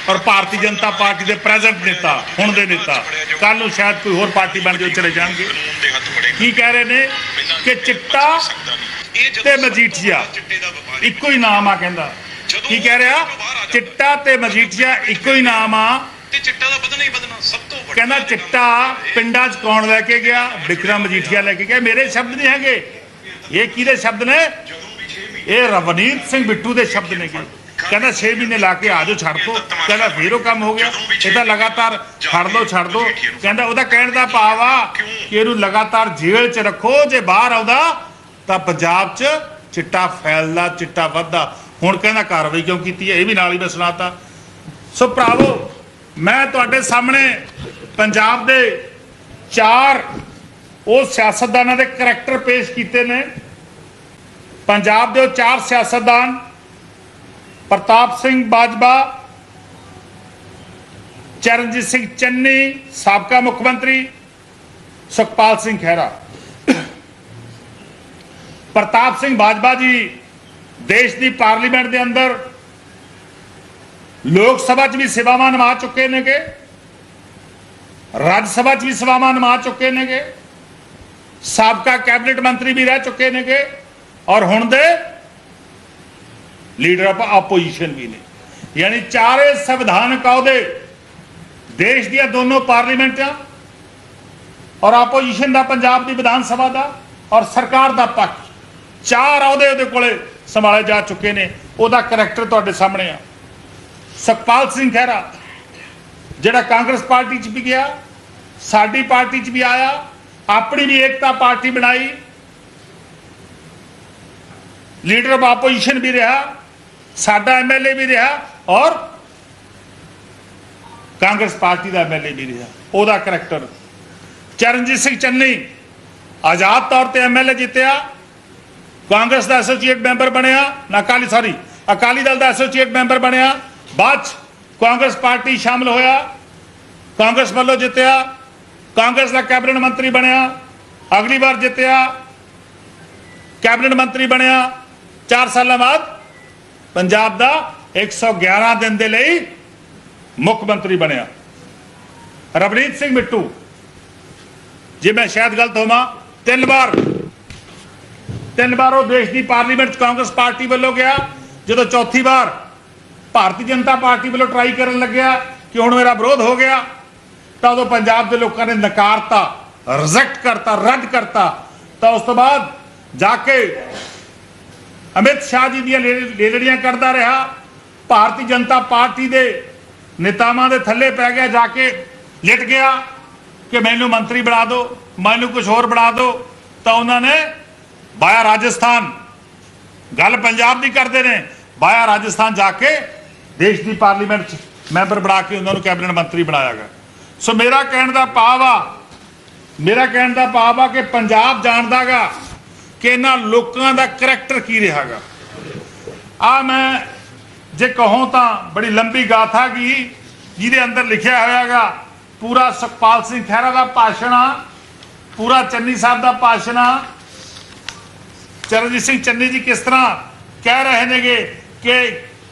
ਔਰ ਭਾਰਤੀ ਜਨਤਾ ਪਾਰਟੀ ਦੇ ਪ੍ਰੈਜ਼ੈਂਟ ਨੇਤਾ, ਹੁਣ ਦੇ ਨੇਤਾ। ਕੱਲ ਨੂੰ ਸ਼ਾਇਦ ਕੋਈ ਹੋਰ ਪਾਰਟੀ ਬਣ ਕੇ ਚਲੇ ਜਾਣਗੇ। ਕੀ ਕਹਿ ਰਹੇ ਨੇ? ਕਿ ਚਿੱਟਾ ਤੇ ਮਜੀਠੀਆ, ਇੱਕੋ ਹੀ ਨਾਮ ਆ ਕਹਿੰਦਾ। ਕੀ ਕਹਿ ਰਿਹਾ? ਚਿੱਟਾ ਤੇ ਮਜੀਠੀਆ ਇੱਕੋ ਹੀ ਨਾਮ ਆ। ਤੇ ਚਿੱਟਾ ਦਾ ਵਧਣਾ ਹੀ ਵਧਣਾ ਸਭ ਤੋਂ ਵੱਡਾ ਕਹਿੰਦਾ ਚਿੱਟਾ ਪਿੰਡਾਂ 'ਚ ਕੌਣ ਲੈ ਕੇ ਗਿਆ? ਵਿਕਰਮ ਮਜੀਠੀਆ ਲੈ ਕੇ ਗਿਆ। ਮੇਰੇ ਸ਼ਬਦ ਨਹੀਂ ਹੈਗੇ। ਇਹ ਕਿਹਦੇ ਸ਼ਬਦ ਨੇ? ਇਹ ਰਵਨੀਤ ਸਿੰਘ ਬਿੱਟੂ ਦੇ ਸ਼ਬਦ ਨੇ ਕਿ ਕਹਿੰਦਾ 6 ਮਹੀਨੇ ਲਾ ਕੇ ਆ ਜਾਓ ਛੱਡ ਦੋ ਕਹਿੰਦਾ ਫੇਰ ਉਹ ਕੰਮ ਹੋ ਗਿਆ। ਇਹ ਤਾਂ ਲਗਾਤਾਰ ਫੜ ਲਓ ਛੱਡ ਦੋ ਕਹਿੰਦਾ ਉਹਦਾ ਕਹਿਣ ਦਾ ਭਾਵ ਆ ਕਿ ਇਹਨੂੰ ਲਗਾਤਾਰ ਜੇਲ੍ਹ 'ਚ ਰੱਖੋ ਜੇ ਬਾਹਰ ਆਉਂਦਾ ਤਾਂ ਪੰਜਾਬ 'ਚ ਚਿੱਟਾ ਫੈਲਦਾ ਚਿੱਟਾ ਵੱਧਦਾ। ਹੁਣ ਕਹਿੰਦਾ ਕਾਰਵਾਈ ਕਿਉਂ ਕੀਤੀ ਹੈ? ਇਹ ਵੀ ਨਾਲ ਹੀ ਮੈਂ ਸੁਣਾਤਾ। ਸੋ ਭਰਾਵੋ ਮੈਂ ਤੁਹਾਡੇ ਸਾਹਮਣੇ ਪੰਜਾਬ ਦੇ ਚਾਰ ਉਹ ਸਿਆਸਤਦਾਨਾਂ ਦੇ ਕਰੈਕਟਰ ਪੇਸ਼ ਕੀਤੇ ਨੇ। ਪੰਜਾਬ ਦੇ ਉਹ ਚਾਰ ਸਿਆਸਤਦਾਨ ਪ੍ਰਤਾਪ ਸਿੰਘ ਬਾਜਵਾ, ਚਰਨਜੀਤ ਸਿੰਘ ਚੰਨੀ, ਸਾਬਕਾ ਮੁੱਖ ਮੰਤਰੀ, ਸੁਖਪਾਲ ਸਿੰਘ ਖਹਿਰਾ। ਪ੍ਰਤਾਪ ਸਿੰਘ ਬਾਜਵਾ ਜੀ ਦੇਸ਼ ਦੀ ਪਾਰਲੀਮੈਂਟ ਦੇ ਅੰਦਰ ਲੋਕ ਸਭਾ 'ਚ ਵੀ ਸੇਵਾਵਾਂ ਨਿਭਾ ਚੁੱਕੇ ਨੇਗੇ, ਰਾਜ ਸਭਾ 'ਚ ਵੀ ਸੇਵਾਵਾਂ ਨਿਭਾ ਚੁੱਕੇ ਨੇਗੇ, ਸਾਬਕਾ ਕੈਬਨਿਟ ਮੰਤਰੀ ਵੀ ਰਹਿ ਚੁੱਕੇ ਨੇਗੇ ਔਰ ਹੁਣ ਦੇ ਲੀਡਰ ਆਫ ਆਪੋਜੀਸ਼ਨ ਵੀ ਨੇ। ਯਾਨੀ ਚਾਰੇ ਸੰਵਿਧਾਨਕ ਅਹੁਦੇ ਦੇਸ਼ ਦੀਆਂ ਦੋਨੋਂ ਪਾਰਲੀਮੈਂਟਾਂ ਔਰ ਆਪੋਜੀਸ਼ਨ ਦਾ ਪੰਜਾਬ ਦੀ ਵਿਧਾਨ ਸਭਾ ਦਾ ਔਰ ਸਰਕਾਰ ਦਾ ਪੱਖ। ਚਾਰ ਅਹੁਦੇ ਉਹਦੇ ਕੋਲੇ ਸੰਭਾਲੇ ਜਾ ਚੁੱਕੇ ਨੇ। ਉਹਦਾ ਕਰੈਕਟਰ ਤੁਹਾਡੇ ਸਾਹਮਣੇ ਆ। ਸੁਖਪਾਲ ਸਿੰਘ ਖਹਿਰਾ, ਜਿਹੜਾ ਕਾਂਗਰਸ ਪਾਰਟੀ 'ਚ ਵੀ ਗਿਆ, ਸਾਡੀ ਪਾਰਟੀ 'ਚ ਵੀ ਆਇਆ, ਆਪਣੀ ਵੀ ਏਕਤਾ ਪਾਰਟੀ ਬਣਾਈ। ਲੀਡਰ ਆਫ ਆਪੋਜੀਸ਼ਨ ਵੀ ਰਿਹਾ। ਸਾਡਾ ਐਮਐਲਏ ਵੀ ਰਿਹਾ ਔਰ ਕਾਂਗਰਸ ਪਾਰਟੀ ਦਾ ਐਮਐਲਏ ਵੀ ਰਿਹਾ, ਉਹਦਾ ਕਰੈਕਟਰ ਚਰਨਜੀਤ ਸਿੰਘ ਚੰਨੀ ਆਜ਼ਾਦ ਤੌਰ ਤੇ ਐਮਐਲਏ ਜਿੱਤਿਆ, ਕਾਂਗਰਸ ਦਾ ਐਸੋਸੀਏਟ ਮੈਂਬਰ ਬਣਿਆ, ਨਾ ਅਕਾਲੀ ਸੌਰੀ ਅਕਾਲੀ ਦਲ ਦਾ ਐਸੋਸੀਏਟ ਮੈਂਬਰ ਬਣਿਆ, ਬਾਅਦ 'ਚ ਕਾਂਗਰਸ ਪਾਰਟੀ ਸ਼ਾਮਲ ਹੋਇਆ, ਕਾਂਗਰਸ ਵੱਲੋਂ ਜਿੱਤਿਆ, ਕਾਂਗਰਸ ਦਾ ਕੈਬਨਿਟ ਮੰਤਰੀ ਬਣਿਆ, ਅਗਲੀ ਵਾਰ ਜਿੱਤਿਆ, ਕੈਬਨਿਟ ਮੰਤਰੀ ਬਣਿਆ 4 ਸਾਲਾਂ ਬਾਅਦ ਪੰਜਾਬ ਦਾ 111 ਦਿਨ ਦੇ ਲਈ ਮੁੱਖ ਮੰਤਰੀ ਬਣਿਆ। ਰਵਨੀਤ ਸਿੰਘ ਮਿੱਟੂ। ਜੇ ਮੈਂ ਸ਼ਾਇਦ ਗਲਤ ਹੋਵਾਂ, ਤਿੰਨ ਵਾਰ। ਤਿੰਨ ਵਾਰ ਉਹ ਦੇਸ਼ ਦੀ ਪਾਰਲੀਮੈਂਟ ਕਾਂਗਰਸ ਪਾਰਟੀ ਵੱਲੋਂ ਗਿਆ, ਜਦੋਂ ਚੌਥੀ ਵਾਰ ਭਾਰਤੀ ਜਨਤਾ ਪਾਰਟੀ ਵੱਲੋਂ ਟਰਾਈ ਕਰਨ ਲੱਗਿਆ ਕਿ ਹੁਣ ਮੇਰਾ ਵਿਰੋਧ ਹੋ ਗਿਆ, ਤਾਂ ਉਦੋਂ ਪੰਜਾਬ ਦੇ ਲੋਕਾਂ ਨੇ ਨਕਾਰਤਾ ਰਿਜੈਕਟ ਕਰਤਾ, ਰੱਦ ਕਰਤਾ। ਤਾਂ ਉਸ ਤੋਂ ਬਾਅਦ ਜਾ ਕੇ ਅਮਿਤ ਸ਼ਾਹ ਜੀ ਦੀਆਂ ਲੇਲੜੀਆਂ ਕਰਦਾ ਰਿਹਾ। ਭਾਰਤੀ ਜਨਤਾ ਪਾਰਟੀ ਦੇ ਨੇਤਾਵਾਂ ਦੇ ਥੱਲੇ ਪੈ ਗਿਆ, ਜਾ ਕੇ ਲਿਟ ਗਿਆ ਕਿ ਮੈਨੂੰ ਮੰਤਰੀ ਬਣਾ ਦਿਓ, ਮੈਨੂੰ ਕੁਝ ਹੋਰ ਬਣਾ ਦਿਓ। ਤਾਂ ਉਹਨਾਂ ਨੇ ਬਾਇਆ ਰਾਜਸਥਾਨ। ਗੱਲ ਪੰਜਾਬ ਦੀ ਕਰਦੇ ਨੇ। ਬਾਇਆ ਰਾਜਸਥਾਨ ਜਾ ਕੇ ਦੇਸ਼ ਦੀ ਪਾਰਲੀਮੈਂਟ ਚ ਮੈਂਬਰ ਬਣਾ ਕੇ ਉਹਨਾਂ ਨੂੰ ਕੈਬਨਿਟ ਮੰਤਰੀ ਬਣਾਇਆ ਗਿਆ। ਸੋ ਮੇਰਾ ਕਹਿਣ ਦਾ ਭਾਵ ਆ, ਮੇਰਾ ਕਹਿਣ ਦਾ ਭਾਵ ਆ ਕਿ ਪੰਜਾਬ ਜਾਣਦਾਗਾ ਕਿ ਇਹਨਾਂ ਲੋਕਾਂ ਦਾ ਕਰੈਕਟਰ ਕੀ ਰਿਹਾਗਾ। ਆ ਮੈਂ ਜੇ ਕਹੂੰ ਤਾਂ ਬੜੀ ਲੰਬੀ ਗਾਥਾ ਕੀ ਜਿਹਦੇ ਅੰਦਰ ਲਿਖਿਆ ਹੋਇਆਗਾ, ਪੂਰਾ ਸੁਖਪਾਲ ਸਿੰਘ ਖਹਿਰਾ ਦਾ ਭਾਸ਼ਣ ਆ, ਪੂਰਾ ਚੰਨੀ ਸਾਹਿਬ ਦਾ ਭਾਸ਼ਣ ਆ। ਚਰਨਜੀਤ ਸਿੰਘ ਚੰਨੀ ਜੀ ਕਿਸ ਤਰ੍ਹਾਂ ਕਹਿ ਰਹੇ ਨੇਗੇ ਕਿ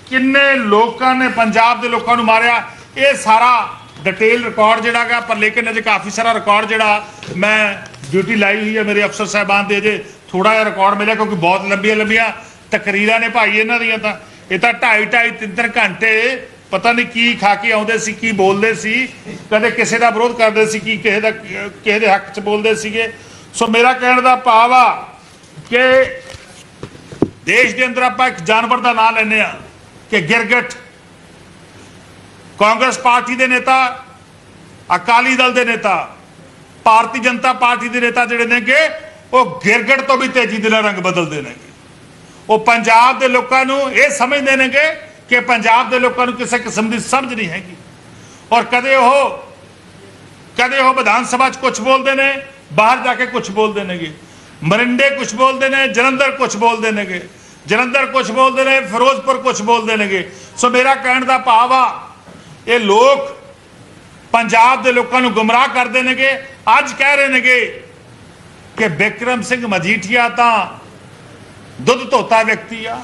ਕਿੰਨੇ ਲੋਕਾਂ ਨੇ ਪੰਜਾਬ ਦੇ ਲੋਕਾਂ ਨੂੰ ਮਾਰਿਆ। ਇਹ ਸਾਰਾ ਡਿਟੇਲ ਰਿਕਾਰਡ ਜਿਹੜਾਗਾ ਪਰ ਲੇਕਿਨ ਅਜੇ ਕਾਫੀ ਸਾਰਾ ਰਿਕਾਰਡ ਜਿਹੜਾ ਮੈਂ ਡਿਊਟੀ ਲਾਈ ਹੋਈ ਹੈ ਮੇਰੇ ਅਫਸਰ ਸਾਹਿਬਾਨ ਦੇ ਅਜੇ। ਥੋੜਾ ਜਿਹਾ ਰਿਕਾਰਡ ਮਿਲਿਆ ਕਿਉਂਕਿ ਬਹੁਤ ਲੰਬੀਆਂ ਲੰਬੀਆਂ ਤਕਰੀਰਾਂ ਨੇ ਭਾਈ ਇਹਨਾਂ ਦੀਆਂ ਤਾਂ। ਇਹ ਤਾਂ ਢਾਈ ਢਾਈ ਤਿੰਨ ਤਿੰਨ ਘੰਟੇ ਪਤਾ ਨਹੀਂ ਕੀ ਖਾ ਕੇ ਆਉਂਦੇ ਸੀ, ਕੀ ਬੋਲਦੇ ਸੀ। ਕਦੇ ਕਿਸੇ ਦਾ ਵਿਰੋਧ ਕਰਦੇ ਸੀ ਕੀ ਕਿਸੇ ਦਾ, ਕਿਸੇ ਦੇ ਹੱਕ 'ਚ ਬੋਲਦੇ ਸੀਗੇ। ਸੋ ਮੇਰਾ ਕਹਿਣ ਦਾ ਭਾਵ ਆ ਕਿ ਦੇਸ਼ ਦੇ ਅੰਦਰ ਆਪਾਂ ਇੱਕ ਜਾਨਵਰ ਦਾ ਨਾਮ ਲੈਂਦੇ ਆ ਕਿ ਗਿਰਗਟ। ਕਾਂਗਰਸ ਪਾਰਟੀ ਦੇ ਨੇਤਾ, ਅਕਾਲੀ ਦਲ ਦੇ ਨੇਤਾ, ਭਾਰਤੀ ਜਨਤਾ ਪਾਰਟੀ ਦੇ ਨੇਤਾ ਜਿਹੜੇ ਨੇਗੇ ਉਹ ਗਿਰਗਟ ਤੋਂ ਵੀ ਤੇਜ਼ੀ ਦੇ ਨਾਲ ਰੰਗ ਬਦਲਦੇ ਨੇਗੇ। ਉਹ ਪੰਜਾਬ ਦੇ ਲੋਕਾਂ ਨੂੰ ਇਹ ਸਮਝਦੇ ਨੇਗੇ ਕਿ ਪੰਜਾਬ ਦੇ ਲੋਕਾਂ ਨੂੰ ਕਿਸੇ ਕਿਸਮ ਦੀ ਸਮਝ ਨਹੀਂ ਹੈਗੀ। ਔਰ ਕਦੇ ਉਹ ਕਦੇ ਉਹ ਵਿਧਾਨ ਸਭਾ 'ਚ ਕੁਝ ਬੋਲਦੇ ਨੇ, ਬਾਹਰ ਜਾ ਕੇ ਕੁਝ ਬੋਲਦੇ ਨੇਗੇ। ਮਰਿੰਡੇ ਕੁਝ ਬੋਲਦੇ ਨੇ, ਜਲੰਧਰ ਕੁਝ ਬੋਲਦੇ ਨੇਗੇ। ਜਲੰਧਰ ਕੁਝ ਬੋਲਦੇ ਨੇ, ਫਿਰੋਜ਼ਪੁਰ ਕੁਝ ਬੋਲਦੇ ਨੇਗੇ। ਸੋ ਮੇਰਾ ਕਹਿਣ ਦਾ ਭਾਵ ਆ, ਇਹ ਲੋਕ ਪੰਜਾਬ ਦੇ ਲੋਕਾਂ ਨੂੰ ਗੁੰਮਰਾਹ ਕਰਦੇ ਨੇਗੇ। ਅੱਜ ਕਹਿ ਰਹੇ ਨੇਗੇ ਕਿ ਬਿਕਰਮ ਸਿੰਘ ਮਜੀਠੀਆ ਤਾਂ ਦੁੱਧ ਧੋਤਾ ਵਿਅਕਤੀ ਆ।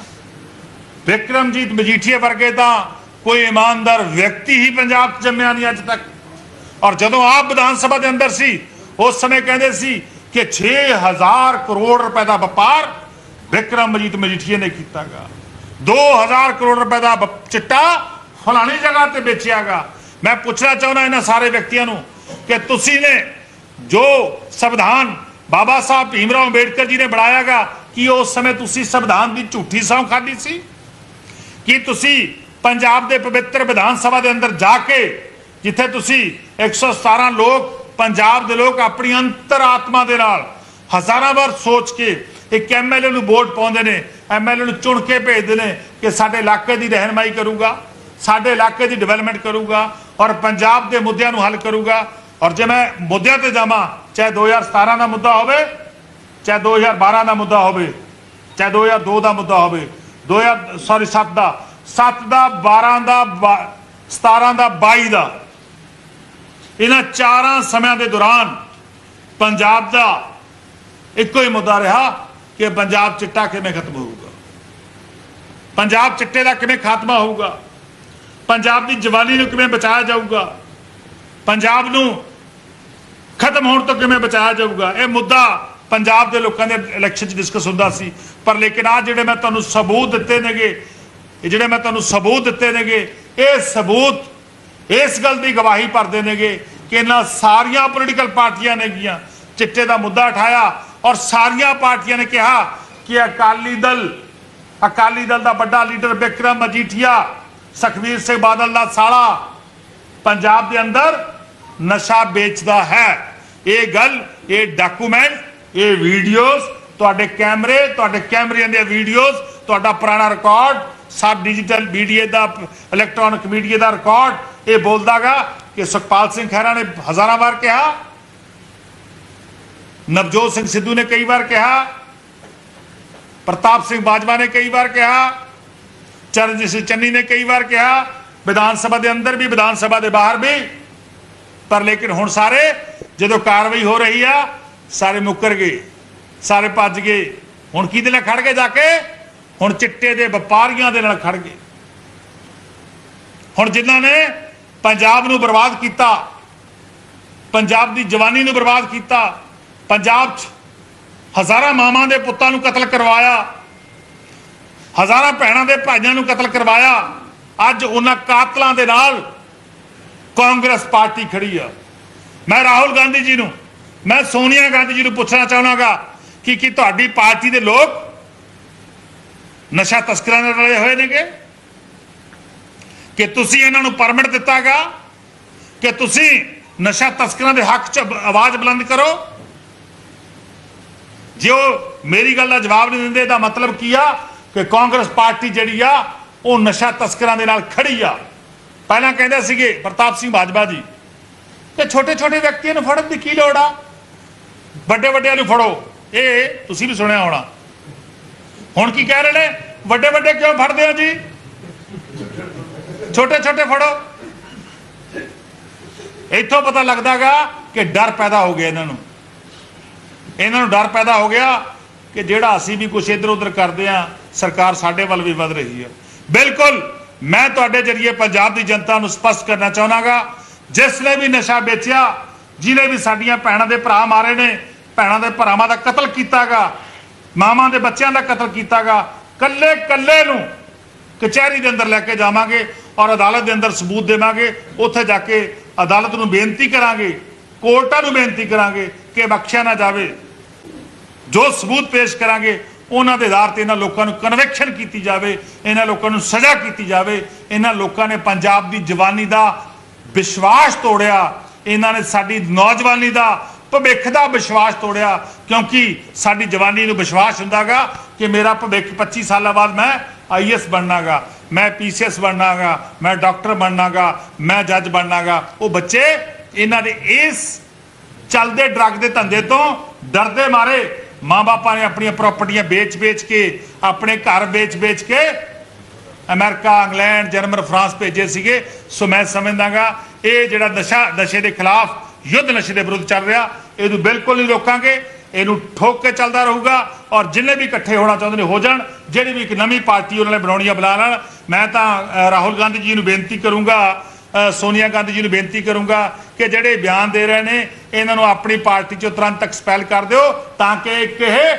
ਵਿਕਰਮਜੀਤ ਮਜੀਠੀਆ ਵਰਗੇ ਤਾਂ ਕੋਈ ਇਮਾਨਦਾਰ ਵਿਅਕਤੀ ਹੀ ਪੰਜਾਬ 'ਚ ਜੰਮਿਆ ਨਹੀਂ ਅੱਜ ਤੱਕ। ਔਰ ਜਦੋਂ ਆਪ ਵਿਧਾਨ ਸਭਾ ਦੇ ਅੰਦਰ ਸੀ, ਉਸ ਸਮੇਂ ਕਹਿੰਦੇ ਸੀ ਕਿ 6000 ਕਰੋੜ ਰੁਪਏ ਦਾ ਵਪਾਰ ਵਿਕਰਮਜੀਤ ਮਜੀਠੀਆ ਨੇ ਕੀਤਾਗਾ। 2000 ਕਰੋੜ ਰੁਪਏ ਦਾ ਚਿੱਟਾ ਫਲਾਣੀ ਜਗ੍ਹਾ ਤੇ ਵੇਚਿਆਗਾ। ਮੈਂ ਪੁੱਛਣਾ ਚਾਹੁੰਦਾ ਇਹਨਾਂ ਸਾਰੇ ਵਿਅਕਤੀਆਂ ਨੂੰ ਕਿ ਤੁਸੀਂ ਨੇ ਜੋ ਸੰਵਿਧਾਨ ਬਾਬਾ ਸਾਹਿਬ ਭੀਮਰਾਓ ਅੰਬੇਡਕਰ ਜੀ ਨੇ ਬਣਾਇਆਗਾ ਕੀ ਉਸ ਸਮੇਂ ਤੁਸੀਂ ਸੰਵਿਧਾਨ ਦੀ ਝੂਠੀ ਸਹੁੰ ਖਾਧੀ ਸੀ ਕੀ ਤੁਸੀਂ ਪੰਜਾਬ ਦੇ ਪਵਿੱਤਰ ਵਿਧਾਨ ਸਭਾ ਦੇ ਅੰਦਰ ਜਾ ਕੇ ਜਿੱਥੇ ਤੁਸੀਂ 117 ਲੋਕ ਪੰਜਾਬ ਦੇ ਲੋਕ ਆਪਣੀ ਅੰਤਰਾਤਮਾ ਦੇ ਨਾਲ ਹਜ਼ਾਰਾਂ ਵਾਰ ਸੋਚ ਕੇ ਇੱਕ ਐਮਐਲਏ ਨੂੰ ਵੋਟ ਪਾਉਂਦੇ ਨੇ ਐਮਐਲਏ ਨੂੰ ਚੁਣ ਕੇ ਭੇਜਦੇ ਨੇ ਕਿ ਸਾਡੇ ਇਲਾਕੇ ਦੀ ਰਹਿਨਮਾਈ ਕਰੂਗਾ ਸਾਡੇ ਇਲਾਕੇ ਦੀ ਡਿਵੈਲਪਮੈਂਟ ਕਰੂਗਾ ਔਰ ਪੰਜਾਬ ਦੇ ਮੁੱਦਿਆਂ ਨੂੰ ਹੱਲ ਕਰੂਗਾ ਔਰ ਜੇ ਮੈਂ ਮੁੱਦਿਆਂ ਤੇ ਜਾਵਾਂ ਚਾਹੇ 2017 ਦਾ ਮੁੱਦਾ ਹੋਵੇ, ਚਾਹੇ 2012 ਦਾ ਮੁੱਦਾ ਹੋਵੇ, ਚਾਹੇ 2002 ਦਾ ਮੁੱਦਾ ਹੋਵੇ 2000 ਸੌਰੀ 7 ਦਾ 7 ਦਾ 12 ਦਾ, ਬਾ- 17 ਦਾ 22 ਦਾ। ਇਹਨਾਂ ਚਾਰਾਂ ਸਮਿਆਂ ਦੇ ਦੌਰਾਨ ਪੰਜਾਬ ਦਾ ਇੱਕੋ ਹੀ ਮੁੱਦਾ ਰਿਹਾ ਕਿ ਪੰਜਾਬ ਚਿੱਟਾ ਕਿਵੇਂ ਖਤਮ ਹੋਊਗਾ। ਪੰਜਾਬ ਚਿੱਟੇ ਦਾ ਕਿਵੇਂ ਖਾਤਮਾ ਹੋਊਗਾ। ਪੰਜਾਬ ਦੀ ਜਵਾਨੀ ਨੂੰ ਕਿਵੇਂ ਬਚਾਇਆ ਜਾਊਗਾ। ਪੰਜਾਬ ਨੂੰ ਖਤਮ ਹੋਣ ਤੋਂ ਕਿਵੇਂ ਬਚਾਇਆ ਜਾਊਗਾ? ਇਹ ਮੁੱਦਾ ਪੰਜਾਬ ਦੇ ਲੋਕਾਂ ਦੇ ਇਲੈਕਸ਼ਨ 'ਚ ਡਿਸਕਸ ਹੁੰਦਾ ਸੀ। ਪਰ ਲੇਕਿਨ ਆ ਜਿਹੜੇ ਮੈਂ ਤੁਹਾਨੂੰ ਸਬੂਤ ਦਿੱਤੇ ਨੇਗੇ, ਇਹ ਜਿਹੜੇ ਮੈਂ ਤੁਹਾਨੂੰ ਸਬੂਤ ਦਿੱਤੇ ਨੇਗੇ, ਇਹ ਸਬੂਤ ਇਸ ਗੱਲ ਦੀ ਗਵਾਹੀ ਭਰਦੇ ਨੇਗੇ ਕਿ ਇਹਨਾਂ ਸਾਰੀਆਂ ਪੋਲੀਟੀਕਲ ਪਾਰਟੀਆਂ ਨੇਗੀਆਂ ਚਿੱਟੇ ਦਾ ਮੁੱਦਾ ਉਠਾਇਆ ਔਰ ਸਾਰੀਆਂ ਪਾਰਟੀਆਂ ਨੇ ਕਿਹਾ ਕਿ ਅਕਾਲੀ ਦਲ ਅਕਾਲੀ ਦਲ ਦਾ ਵੱਡਾ ਲੀਡਰ ਬਿਕਰਮ ਮਜੀਠੀਆ ਸੁਖਬੀਰ ਸਿੰਘ ਬਾਦਲ ਦਾ ਸਾਲਾ, ਪੰਜਾਬ ਦੇ ਅੰਦਰ ਨਸ਼ਾ ਵੇਚਦਾ ਹੈ। ਇਹ ਗੱਲ, ਇਹ ਡਾਕੂਮੈਂਟ ਇਹ ਵੀਡੀਓਜ਼ ਤੁਹਾਡੇ ਕੈਮਰੇ, ਤੁਹਾਡੇ ਕੈਮਰਿਆਂ ਦੀਆਂ ਵੀਡੀਓਜ਼ ਤੁਹਾਡਾ ਪੁਰਾਣਾ ਰਿਕਾਰਡ ਸਭ ਡਿਜੀਟਲ ਮੀਡੀਆ ਦਾ ਇਲੈਕਟ੍ਰੋਨਿਕ ਮੀਡੀਆ ਦਾ ਰਿਕਾਰਡ ਇਹ ਬੋਲਦਾਗਾ ਕਿ ਸੁਖਪਾਲ ਸਿੰਘ ਖਹਿਰਾ ਨੇ ਹਜ਼ਾਰਾਂ ਵਾਰ ਕਿਹਾ। ਨਵਜੋਤ ਸਿੰਘ ਸਿੱਧੂ ਨੇ ਕਈ ਵਾਰ ਕਿਹਾ। ਪ੍ਰਤਾਪ ਸਿੰਘ ਬਾਜਵਾ ਨੇ ਕਈ ਵਾਰ ਕਿਹਾ। ਚਰਨਜੀਤ ਸਿੰਘ ਚੰਨੀ ਨੇ ਕਈ ਵਾਰ ਕਿਹਾ। ਵਿਧਾਨ ਸਭਾ ਦੇ ਅੰਦਰ ਵੀ, ਵਿਧਾਨ ਸਭਾ ਦੇ ਬਾਹਰ ਵੀ। ਪਰ ਲੇਕਿਨ ਹੁਣ ਸਾਰੇ ਜਦੋਂ ਕਾਰਵਾਈ ਹੋ ਰਹੀ ਆ, ਸਾਰੇ ਮੁੱਕਰ ਗਏ, ਸਾਰੇ ਭੱਜ ਗਏ। ਹੁਣ ਕਿਹਦੇ ਨਾਲ ਖੜ ਗਏ ਜਾ ਕੇ? ਹੁਣ ਚਿੱਟੇ ਦੇ ਵਪਾਰੀਆਂ ਦੇ ਨਾਲ ਖੜ ਗਏ। ਹੁਣ ਜਿਨ੍ਹਾਂ ਨੇ ਪੰਜਾਬ ਨੂੰ ਬਰਬਾਦ ਕੀਤਾ, ਪੰਜਾਬ ਦੀ ਜਵਾਨੀ ਨੂੰ ਬਰਬਾਦ ਕੀਤਾ, ਪੰਜਾਬ 'ਚ ਹਜ਼ਾਰਾਂ ਮਾਵਾਂ ਦੇ ਪੁੱਤਾਂ ਨੂੰ ਕਤਲ ਕਰਵਾਇਆ, ਹਜ਼ਾਰਾਂ ਭੈਣਾਂ ਦੇ ਭਾਈਆਂ ਨੂੰ ਕਤਲ ਕਰਵਾਇਆ, ਅੱਜ ਉਹਨਾਂ ਕਾਤਲਾਂ ਦੇ ਨਾਲ ਕਾਂਗਰਸ ਪਾਰਟੀ ਖੜੀ ਆ। ਮੈਂ ਰਾਹੁਲ ਗਾਂਧੀ ਜੀ ਨੂੰ, ਮੈਂ ਸੋਨੀਆ ਗਾਂਧੀ ਜੀ ਨੂੰ ਪੁੱਛਣਾ ਚਾਹਣਾਗਾ ਕਿ ਕੀ ਤੁਹਾਡੀ ਪਾਰਟੀ ਦੇ ਲੋਕ ਨਸ਼ਾ ਤਸਕਰਾਂ ਨਾਲ ਰਲੇ ਹੋਏ ਨੇਗੇ? ਕਿ ਤੁਸੀਂ ਇਹਨਾਂ ਨੂੰ ਪਰਮਿਟ ਦਿੱਤਾਗਾ? ਕਿ ਤੁਸੀਂ ਨਸ਼ਾ ਤਸਕਰਾਂ ਦੇ ਹੱਕ 'ਚ ਆਵਾਜ਼ ਬੁਲੰਦ ਕਰੋ? ਜੇ ਉਹ ਮੇਰੀ ਗੱਲ ਦਾ ਜਵਾਬ ਨਹੀਂ ਦਿੰਦੇ ਤਾਂ ਮਤਲਬ ਕੀ ਆ? ਕਿ ਕਾਂਗਰਸ ਪਾਰਟੀ ਜਿਹੜੀ ਆ, ਉਹ ਨਸ਼ਾ ਤਸਕਰਾਂ ਦੇ ਨਾਲ ਖੜੀ ਆ। ਪਹਿਲਾਂ ਕਹਿੰਦੇ ਸੀਗੇ ਪ੍ਰਤਾਪ ਸਿੰਘ ਬਾਜਵਾ ਜੀ ਕਿ ਛੋਟੇ ਛੋਟੇ ਵਿਅਕਤੀਆਂ ਨੂੰ ਫੜਨ ਦੀ ਕੀ ਲੋੜ ਆ? ਵੱਡੇ ਵੱਡਿਆਂ ਨੂੰ ਫੜੋ। ਇਹ ਤੁਸੀਂ ਵੀ ਸੁਣਿਆ ਹੋਣਾ। ਹੁਣ ਕੀ ਕਹਿ ਰਹੇ ਨੇ? ਵੱਡੇ ਵੱਡੇ ਕਿਉਂ ਫੜਦੇ ਆ ਜੀ? ਛੋਟੇ ਛੋਟੇ ਫੜੋ। ਇੱਥੋਂ ਪਤਾ ਲੱਗਦਾਗਾ ਕਿ ਡਰ ਪੈਦਾ ਹੋ ਗਿਆ ਇਹਨਾਂ ਨੂੰ। ਇਹਨਾਂ ਨੂੰ ਡਰ ਪੈਦਾ ਹੋ ਗਿਆ ਕਿ ਜਿਹੜਾ ਅਸੀਂ ਵੀ ਕੁਝ ਇੱਧਰ ਉੱਧਰ ਕਰਦੇ ਆ ਸਰਕਾਰ ਸਾਡੇ ਵੱਲ ਵੀ ਵੱਧ ਰਹੀ ਹੈ। ਬਿਲਕੁਲ ਮੈਂ ਤੁਹਾਡੇ ਜਰੀਏ ਪੰਜਾਬ ਦੀ ਜਨਤਾ ਨੂੰ ਸਪਸ਼ਟ ਕਰਨਾ ਚਾਹਨਾਗਾ, ਜਿਸ ਨੇ ਵੀ ਨਸ਼ਾ ਵੇਚਿਆ, ਜਿਹਨੇ ਵੀ ਸਾਡੀਆਂ ਭੈਣਾਂ ਦੇ ਭਰਾ ਮਾਰੇ ਨੇ, ਭੈਣਾਂ ਦੇ ਭਰਾਵਾਂ ਦਾ ਕਤਲ ਕੀਤਾਗਾ, ਮਾਵਾਂ ਦੇ ਬੱਚਿਆਂ ਦਾ ਕਤਲ ਕੀਤਾਗਾ, ਕੱਲੇ ਕੱਲੇ ਨੂੰ ਕਚਹਿਰੀ ਦੇ ਅੰਦਰ ਲੈ ਕੇ ਜਾਵਾਂਗੇ ਔਰ ਅਦਾਲਤ ਦੇ ਅੰਦਰ ਸਬੂਤ ਦੇਵਾਂਗੇ, ਉੱਥੇ ਜਾ ਕੇ ਅਦਾਲਤ ਨੂੰ ਬੇਨਤੀ ਕਰਾਂਗੇ, ਕੋਰਟਾਂ ਨੂੰ ਬੇਨਤੀ ਕਰਾਂਗੇ ਕਿ ਬਖਸ਼ਿਆ ਨਾ ਜਾਵੇ। ਜੋ ਸਬੂਤ ਪੇਸ਼ ਕਰਾਂਗੇ ਉਹਨਾਂ ਦੇ ਆਧਾਰ ਤੇ ਇਹਨਾਂ ਲੋਕਾਂ ਨੂੰ ਕਨਵੈਕਸ਼ਨ ਕੀਤੀ ਜਾਵੇ, ਇਹਨਾਂ ਲੋਕਾਂ ਨੂੰ ਸਜ਼ਾ ਕੀਤੀ ਜਾਵੇ, ਇਹਨਾਂ ਲੋਕਾਂ ਨੇ ਪੰਜਾਬ ਦੀ ਜਵਾਨੀ ਦਾ ਵਿਸ਼ਵਾਸ ਤੋੜਿਆ, ਇਹਨਾਂ ਨੇ ਸਾਡੀ ਨੌਜਵਾਨੀ ਦਾ ਭਵਿੱਖ ਦਾ ਵਿਸ਼ਵਾਸ ਤੋੜਿਆ, ਕਿਉਂਕਿ ਸਾਡੀ ਜਵਾਨੀ ਨੂੰ ਵਿਸ਼ਵਾਸ ਹੁੰਦਾਗਾ ਕਿ ਮੇਰਾ ਭਵਿੱਖ 25 ਸਾਲਾਂ ਬਾਅਦ ਮੈਂ ਆਈਐਸ ਬਣਨਾਗਾ, ਮੈਂ ਪੀਸੀਐਸ ਬਣਨਾਗਾ, ਮੈਂ ਡਾਕਟਰ ਬਣਨਾਗਾ, ਮੈਂ ਜੱਜ ਬਣਨਾਗਾ। ਉਹ ਬੱਚੇ, ਇਹਨਾਂ ਦੇ ਇਸ ਚੱਲਦੇ ਡਰੱਗ ਦੇ ਧੰਦੇ ਤੋਂ ਡਰਦੇ ਮਾਰੇ। ਮਾਂ-ਬਾਪਾਂ ਨੇ ਆਪਣੀਆਂ ਪ੍ਰਾਪਰਟੀਆਂ ਵੇਚ-ਵੇਚ ਕੇ, ਆਪਣੇ ਘਰ ਵੇਚ-ਵੇਚ ਕੇ ਅਮਰੀਕਾ, ਇੰਗਲੈਂਡ, ਜਰਮਨ, ਫਰਾਂਸ ਭੇਜੇ ਸੀਗੇ। ਸੋ ਮੈਂ ਸਮਝਦਾਗਾ, ਇਹ ਜਿਹੜਾ ਨਸ਼ਾ, ਨਸ਼ੇ ਦੇ ਖਿਲਾਫ ਯੁੱਧ ਨਸ਼ੇ ਦੇ ਵਿਰੁੱਧ ਚੱਲ ਰਿਹਾ, ਇਹਨੂੰ ਬਿਲਕੁਲ ਨਹੀਂ ਰੋਕਾਂਗੇ। ਇਹਨੂੰ ਠੋਕ ਕੇ ਚੱਲਦਾ ਰਹੂਗਾ ਔਰ ਜਿੰਨੇ ਵੀ ਇਕੱਠੇ ਹੋਣਾ ਚਾਹੁੰਦੇ ਨੇ ਹੋ ਜਾਣ, ਜਿਹੜੀ ਵੀ ਇੱਕ ਨਵੀਂ ਪਾਰਟੀ ਉਹਨਾਂ ਨੇ ਬਣਾਉਣੀ ਆ ਬਣਾ ਲੈਣ ਮੈਂ ਤਾਂ ਰਾਹੁਲ ਗਾਂਧੀ ਜੀ ਨੂੰ ਬੇਨਤੀ ਕਰੂੰਗਾ ਸੋਨੀਆ ਗਾਂਧੀ ਜੀ ਨੂੰ ਬੇਨਤੀ ਕਰੂੰਗਾ ਕਿ ਜਿਹੜੇ ਬਿਆਨ ਦੇ ਰਹੇ ਨੇ, ਇਹਨਾਂ ਨੂੰ ਆਪਣੀ ਪਾਰਟੀ ਚੋਂ ਤੁਰੰਤ ਐਕਸਪੈਲ ਕਰ ਦਿਓ ਤਾਂ ਕਿ ਇੱਕ ਇਹ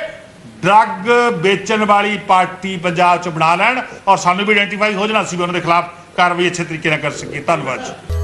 ਡਰੱਗ ਵੇਚਣ ਵਾਲੀ ਪਾਰਟੀ ਪੰਜਾਬ ਚ ਬਣਾ ਲੈਣ ਔਰ ਸਾਨੂੰ ਵੀ ਆਇਡੈਂਟੀਫਾਈ ਹੋ ਜਾਣਾ ਸੀ ਵੀ ਉਹਨਾਂ ਦੇ ਖਿਲਾਫ ਕਾਰਵਾਈ ਅੱਛੇ ਤਰੀਕੇ ਨਾਲ ਕਰ ਸਕੀਏ। ਧੰਨਵਾਦ ਜੀ।